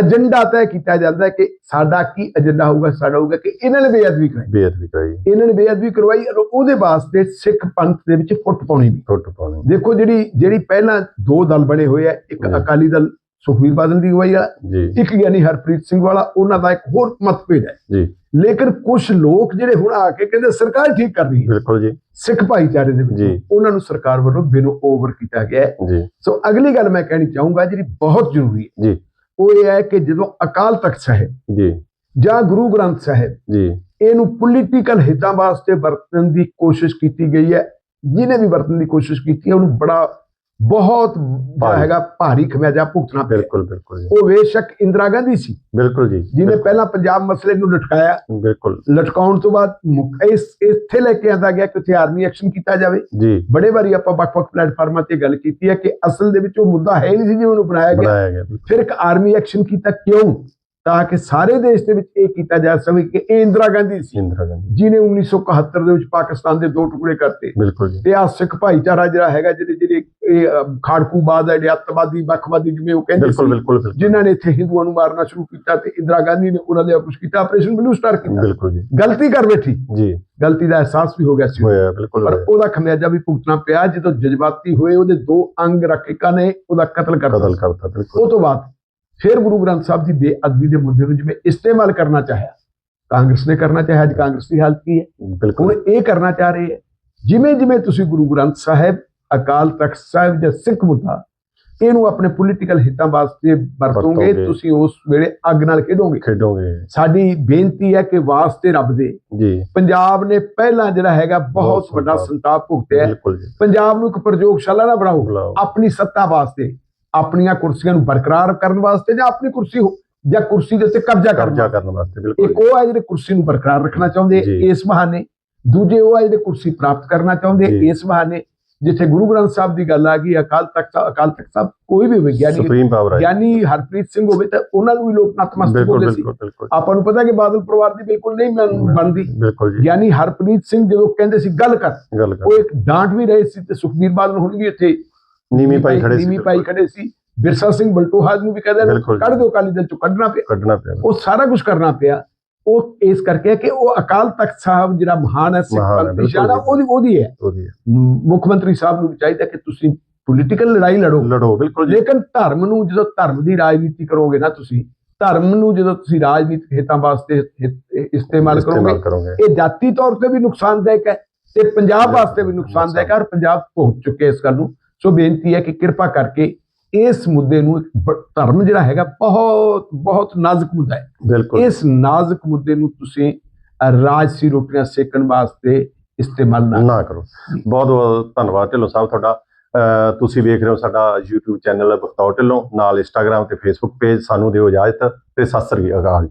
ਏਜੰਡਾ ਤੈਅ ਕੀਤਾ ਜਾਂਦਾ ਹੈ ਕਿ ਸਾਡਾ ਕੀ ਏਜੰਡਾ ਹੋਊਗਾ ਸਾਡਾ ਹੋਊਗਾ ਕਿ ਇਹਨਾਂ ਨੇ ਬੇਅਦਬੀ ਕਰਾਈ। ਬੇਅਦਬੀ ਕਰਾਈ। ਇਹਨਾਂ ਨੇ ਬੇਅਦਬੀ ਕਰਵਾਈ ਔਰ ਉਹਦੇ ਵਾਸਤੇ ਸਿੱਖ ਪੰਥ ਦੇ ਵਿੱਚ ਫੁੱਟ ਪਾਉਣੀ ਵੀ। ਟੁੱਟ ਪਾਉਣੀ ਦੇਖੋ ਜਿਹੜੀ ਜਿਹੜੀ ਪਹਿਲਾਂ ਦੋ ਦਲ ਬਣੇ ਹੋਏ ਆ ਇੱਕ। ਅਕਾਲੀ ਦਲ ਸੁਖਬੀਰ ਬਾਦਲ ਦੀ ਅਗਵਾਈ ਵਾਲਾ ਜੀ। ਇੱਕ ਗਿਆਨੀ ਹਰਪ੍ਰੀਤ ਸਿੰਘ ਵਾਲਾ ਉਹਨਾਂ ਦਾ ਇੱਕ ਹੋਰ ਮਤਭੇਦ ਹੈ। ਜੀ। ਲੇਕਿਨ ਕੁਝ ਲੋਕ ਜਿਹੜੇ ਹੁਣ ਆ ਕੇ ਕਹਿੰਦੇ ਸਰਕਾਰ ਠੀਕ ਕਰ ਰਹੀ ਹੈ। ਬਿਲਕੁਲ ਜੀ। ਸਿੱਖ ਭਾਈਚਾਰੇ ਦੇ। ਵਿੱਚ ਉਹਨਾਂ ਨੂੰ ਸਰਕਾਰ ਵੱਲੋਂ ਬਿਨੋ ਓਵਰ ਕੀਤਾ ਗਿਆ ਜੀ। ਸੋ ਅਗਲੀ ਗੱਲ ਮੈਂ ਕਹਿਣੀ ਚਾਹੂੰਗਾ ਜਿਹੜੀ ਬਹੁਤ ਜ਼ਰੂਰੀ ਹੈ। ਜੀ। ਉਹ ਇਹ ਹੈ ਕਿ ਜਦੋਂ ਅਕਾਲ ਤਖਤ ਸਾਹਿਬ ਜੀ। ਜਾਂ ਗੁਰੂ ਗ੍ਰੰਥ ਸਾਹਿਬ ਜੀ। ਇਹਨੂੰ ਪੋਲੀਟੀਕਲ ਹਿੱਤਾਂ ਵਾਸਤੇ ਵਰਤਣ ਦੀ ਕੋਸ਼ਿਸ਼ ਕੀਤੀ ਗਈ ਹੈ ਜਿਹਨੇ ਵੀ ਵਰਤਣ ਦੀ ਕੋਸ਼ਿਸ਼ ਕੀਤੀ ਹੈ ਉਹਨੂੰ ਬੜਾ ਬਹੁਤ। ਹੈਗਾ ਭਾਰੀ ਖਮਿਆਜਾ ਭੁਗਤਣਾ ਪਿਆ। ਬਿਲਕੁਲ ਬਿਲਕੁਲ ਉਹ ਬੇਸ਼ੱਕ ਇੰਦਰਾ ਗਾਂਧੀ ਸੀ। ਬਿਲਕੁਲ ਜੀ ਜਿਹਨੇ ਪਹਿਲਾਂ ਪੰਜਾਬ ਮਸਲੇ ਨੂੰ ਲਟਕਾਇਆ। ਬਿਲਕੁਲ। ਲਟਕਾਉਣ ਤੋਂ ਬਾਅਦ ਇਸ ਇੱਥੇ ਲੈ ਕੇ ਆਂਦਾ ਗਿਆ ਕਿ ਉੱਥੇ ਆਰਮੀ ਐਕਸ਼ਨ ਕੀਤਾ ਜਾਵੇ। ਜੀ। ਬੜੇ ਵਾਰੀ ਆਪਾਂ ਵੱਖ-ਵੱਖ ਪਲੇਟਫਾਰਮਾਂ ਤੇ ਗੱਲ ਕੀਤੀ ਹੈ ਕਿ ਅਸਲ ਦੇ ਵਿੱਚ ਉਹ ਮੁੱਦਾ ਹੈ ਨਹੀਂ ਸੀ ਜਿਵੇਂ ਉਹਨੂੰ ਬਣਾਇਆ ਗਿਆ। ਫਿਰ ਇੱਕ ਆਰਮੀ ਐਕਸ਼ਨ ਕੀਤਾ ਕਿਉਂ? ਤਾਂ ਕਿ ਸਾਰੇ ਦੇਸ਼ ਦੇ ਵਿੱਚ ਇਹ ਕੀਤਾ ਜਾ ਸਕੇ ਕਿ ਇਹ ਇੰਦਰਾ ਗਾਂਧੀ ਸੀ। ਇੰਦਰਾ ਗਾਂਧੀ। ਜਿਨੇ 1971 ਦੇ ਵਿੱਚ ਪਾਕਿਸਤਾਨ ਦੇ ਦੋ ਟੁਕੜੇ ਕਰਤੇ। ਬਿਲਕੁਲ ਜੀ। ਤੇ ਆ ਸਿੱਖ ਭਾਈਚਾਰਾ ਜਿਹੜਾ ਹੈਗਾ ਜਿਹੜੇ ਜਿਹੜੇ ਇਹ ਖਾੜਕੂਬਾਦ ਹੈ ਜਿਹੜੇ ਅੱਤਵਾਦੀ ਵੱਖਵਾਦੀ ਜਿਵੇਂ ਉਹ ਕਹਿੰਦੇ ਬਿਲਕੁਲ ਬਿਲਕੁਲ ਜਿਨ੍ਹਾਂ ਨੇ ਇੱਥੇ ਹਿੰਦੂਆਂ ਨੂੰ ਮਾਰਨਾ ਸ਼ੁਰੂ ਕੀਤਾ ਤੇ ਇੰਦਰਾ ਗਾਂਧੀ ਨੇ ਉਹਨਾਂ ਦੇ ਕੁਝ ਕੀਤਾ ਆਪਰੇਸ਼ਨ ਬਲੂ ਸਟਾਰ ਕੀਤਾ। ਬਿਲਕੁਲ ਜੀ। ਗਲਤੀ ਕਰ ਬੈਠੀ। ਜੀ। ਗਲਤੀ ਦਾ ਅਹਿਸਾਸ ਵੀ ਹੋ ਗਿਆ ਸੀ। ਹੋਇਆ ਬਿਲਕੁਲ ਪਰ। ਉਹਦਾ ਖਮਿਆਜਾ ਵੀ ਭੁਗਤਣਾ ਪਿਆ। ਜਦੋਂ ਜਜ਼ਬਾਤੀ ਹੋਏ ਉਹਦੇ ਦੋ ਅੰਗ ਰੱਖਿਕਾ ਨੇ ਉਹਦਾ ਕਤਲ ਕਰ ਕਤਲ ਦਿੱਤਾ ਕਰਤਾ ਬਿਲਕੁਲ। ਉਹ ਤੋਂ ਬਾਅਦ ਫਿਰ ਗੁਰੂ ਗ੍ਰੰਥ ਸਾਹਿਬ ਦੀ ਬੇਅਦਬੀ ਦੇ ਮੁੱਦੇ ਨੂੰ ਜਿਵੇਂ ਇਸਤੇਮਾਲ ਕਰਨਾ ਚਾਹਿਆ ਕਾਂਗਰਸ ਨੇ ਕਰਨਾ ਚਾਹਿਆ ਅੱਜ ਕਾਂਗਰਸ ਦੀ ਹਾਲਤ ਕੀ ਹੈ? ਬਿਲਕੁਲ। ਇਹ ਕਰਨਾ ਚਾਹ ਰਹੇ ਹੈ। ਜਿਵੇਂ ਜਿਵੇਂ ਤੁਸੀਂ ਗੁਰੂ ਗ੍ਰੰਥ ਸਾਹਿਬ ਅਕਾਲ ਤਖਤ ਸਾਹਿਬ ਜਾਂ ਸਿੱਖ ਮੁੱਦਾ ਇਹਨੂੰ ਆਪਣੇ ਪੋਲੀਟੀਕਲ ਹਿੱਤਾਂ ਵਾਸਤੇ ਵਰਤੋਗੇ। ਤੁਸੀਂ ਉਸ ਵੇਲੇ ਅੱਗ ਨਾਲ ਖੇਡੋਗੇ। ਖੇਡੋਗੇ। ਸਾਡੀ ਬੇਨਤੀ ਹੈ ਕਿ ਵਾਸਤੇ ਰੱਬ ਦੇ। ਜੀ। ਪੰਜਾਬ ਨੇ ਪਹਿਲਾਂ ਜਿਹੜਾ ਹੈਗਾ ਬਹੁਤ ਵੱਡਾ ਸੰਤਾਪ। ਭੁਗਤਿਆ ਪੰਜਾਬ ਨੂੰ ਇੱਕ ਪ੍ਰਯੋਗਸ਼ਾਲਾ ਨਾ ਬਣਾਓ। ਆਪਣੀ ਸੱਤਾ ਵਾਸਤੇ। ਆਪਣੀਆਂ ਕੁਰਸੀਆਂ ਨੂੰ ਬਰਕਰਾਰ ਕਰਨ ਵਾਸਤੇ ਜਾਂ ਆਪਣੀ ਕੁਰਸੀ ਜਾਂ ਕੁਰਸੀ ਦੇ ਉੱਤੇ ਕਬਜ਼ਾ ਕਰਨ ਕਬਜ਼ਾ ਵਾਸਤੇ? ਕਰਨ ਵਾਸਤੇ ਬਿਲਕੁਲ ਇੱਕ ਉਹ ਹੈ ਜਿਹੜੇ ਕੁਰਸੀ ਨੂੰ ਬਰਕਰਾਰ ਰੱਖਣਾ ਚਾਹੁੰਦੇ। ਇਸ ਬਹਾਨੇ। ਦੂਜੇ ਉਹ ਹੈ ਜਿਹੜੇ ਕੁਰਸੀ ਪ੍ਰਾਪਤ ਕਰਨਾ ਚਾਹੁੰਦੇ। ਇਸ ਬਹਾਨੇ ਜਿੱਥੇ ਗੁਰੂ ਗ੍ਰੰਥ ਸਾਹਿਬ ਦੀ ਗੱਲ ਆ ਗਈ ਅਕਾਲ ਤਖਤ ਅਕਾਲ ਤਖਤ ਸਾਹਿਬ ਕੋਈ ਵੀ ਹੋਵੇ ਗਿਆਨੀ ਸੁਪਰੀਮ ਪਾਵਰ ਹੈ ਗਿਆਨੀ ਹਰਪ੍ਰੀਤ ਸਿੰਘ ਹੋਵੇ ਤਾਂ ਉਹਨਾਂ ਨੂੰ ਵੀ ਲੋਕ ਨਤਮਸਤਕ ਹੁੰਦੇ ਸੀ। ਆਪਾਂ ਨੂੰ ਪਤਾ ਕਿ ਬਾਦਲ ਪਰਿਵਾਰ ਦੀ ਬਿਲਕੁਲ ਨਹੀਂ ਬਣ- ਬਣਦੀ। ਬਿਲਕੁਲ ਜੀ। ਗਿਆਨੀ ਹਰਪ੍ਰੀਤ ਸਿੰਘ ਜਦੋਂ ਕਹਿੰਦੇ ਸੀ ਗੱਲ ਕਰ। ਉਹ ਇੱਕ ਡਾਂਟ ਵੀ ਰਹੇ ਸੀ ਤੇ ਸੁਖਬੀਰ ਬਾਦਲ ਹੁਣ ਵੀ ਇੱਥੇ ਨੀਵੀਂ ਪਾਈ ਖੜੇ ਸੀ ਨੀਵੀਂ ਪਾਈ ਖੜੇ ਸੀ। ਬਿਰਸਾ ਸਿੰਘ ਬਲਟੋਹਾ ਨੂੰ ਵੀ ਕਹਿੰਦੇ। ਕੱਢ ਦਿਓ ਅਕਾਲੀ ਦਲ ਚੋਂ ਕੱਢਣਾ ਪਿਆ। ਕੱਢਣਾ ਪਿਆ। ਉਹ ਸਾਰਾ ਕੁਝ ਕਰਨਾ ਪਿਆ। ਉਹ ਇਸ ਕਰਕੇ ਕਿ ਉਹ ਅਕਾਲ ਤਖਤ ਸਾਹਿਬ ਜਿਹੜਾ ਮਹਾਨ ਹੈ ਸਿੱਖ ਪੰਥ ਦੀ ਬਿਲਕੁਲ ਸ਼ਾਨ ਆ, ਜੀ। ਉਹਦੀ ਉਹਦੀ ਹੈ। ਮੁੱਖ ਮੰਤਰੀ ਸਾਹਿਬ ਨੂੰ ਵੀ ਚਾਹੀਦਾ ਕਿ ਤੁਸੀਂ ਪੋਲੀਟੀਕਲ ਲੜਾਈ ਲੜੋ। ਲੜੋ ਬਿਲਕੁਲ ਲੇਕਿਨ ਧਰਮ ਨੂੰ ਜਦੋਂ ਧਰਮ ਦੀ ਰਾਜਨੀਤੀ ਕਰੋਗੇ ਨਾ ਤੁਸੀਂ ਧਰਮ ਨੂੰ ਜਦੋਂ ਤੁਸੀਂ ਰਾਜਨੀਤਿਕ ਹਿੱਤਾਂ ਵਾਸਤੇ ਹਿ- ਇਸਤੇਮਾਲ ਕਰੋਗੇ ਇਸਤੇਮਾਲ ਕਰੋਗੇ ਇਹ ਜਾਤੀ ਤੌਰ ਤੇ ਵੀ ਨੁਕਸਾਨਦਾਇਕ ਹੈ ਤੇ ਪੰਜਾਬ ਵਾਸਤੇ ਵੀ ਨੁਕਸਾਨਦਾਇਕ ਹੈ ਔਰ ਪੰਜਾਬ ਭੁਗਤ ਚੁੱਕੇ ਇਸ ਗੱਲ ਨੂੰ। ਸੋ ਬੇਨਤੀ ਹੈ ਕਿ ਕਿਰਪਾ ਕਰਕੇ ਇਸ ਮੁੱਦੇ ਨੂੰ ਧਰਮ ਜਿਹੜਾ ਹੈਗਾ ਬਹੁਤ ਬਹੁਤ ਨਾਜ਼ੁਕ ਮੁੱਦਾ ਹੈ। ਬਿਲਕੁਲ। ਇਸ ਨਾਜ਼ੁਕ ਮੁੱਦੇ ਨੂੰ ਤੁਸੀਂ ਰਾਜਸੀ ਰੋਟੀਆਂ ਸੇਕਣ ਵਾਸਤੇ ਇਸਤੇਮਾਲ ਨਾ ਕਰੋ। ਬਹੁਤ ਬਹੁਤ ਧੰਨਵਾਦ ਢਿੱਲੋਂ ਸਾਹਿਬ ਤੁਹਾਡਾ। ਤੁਸੀਂ ਵੇਖ ਰਹੇ ਹੋ ਸਾਡਾ YouTube ਚੈਨਲ ਬਖਤੌਰ ਢਿੱਲੋਂ ਨਾਲ Instagram ਤੇ Facebook ਪੇਜ ਸਾਨੂੰ ਦਿਓ ਇਜਾਜ਼ਤ ਤੇ ਸਤਿ ਸ੍ਰੀ ਅਕਾਲ।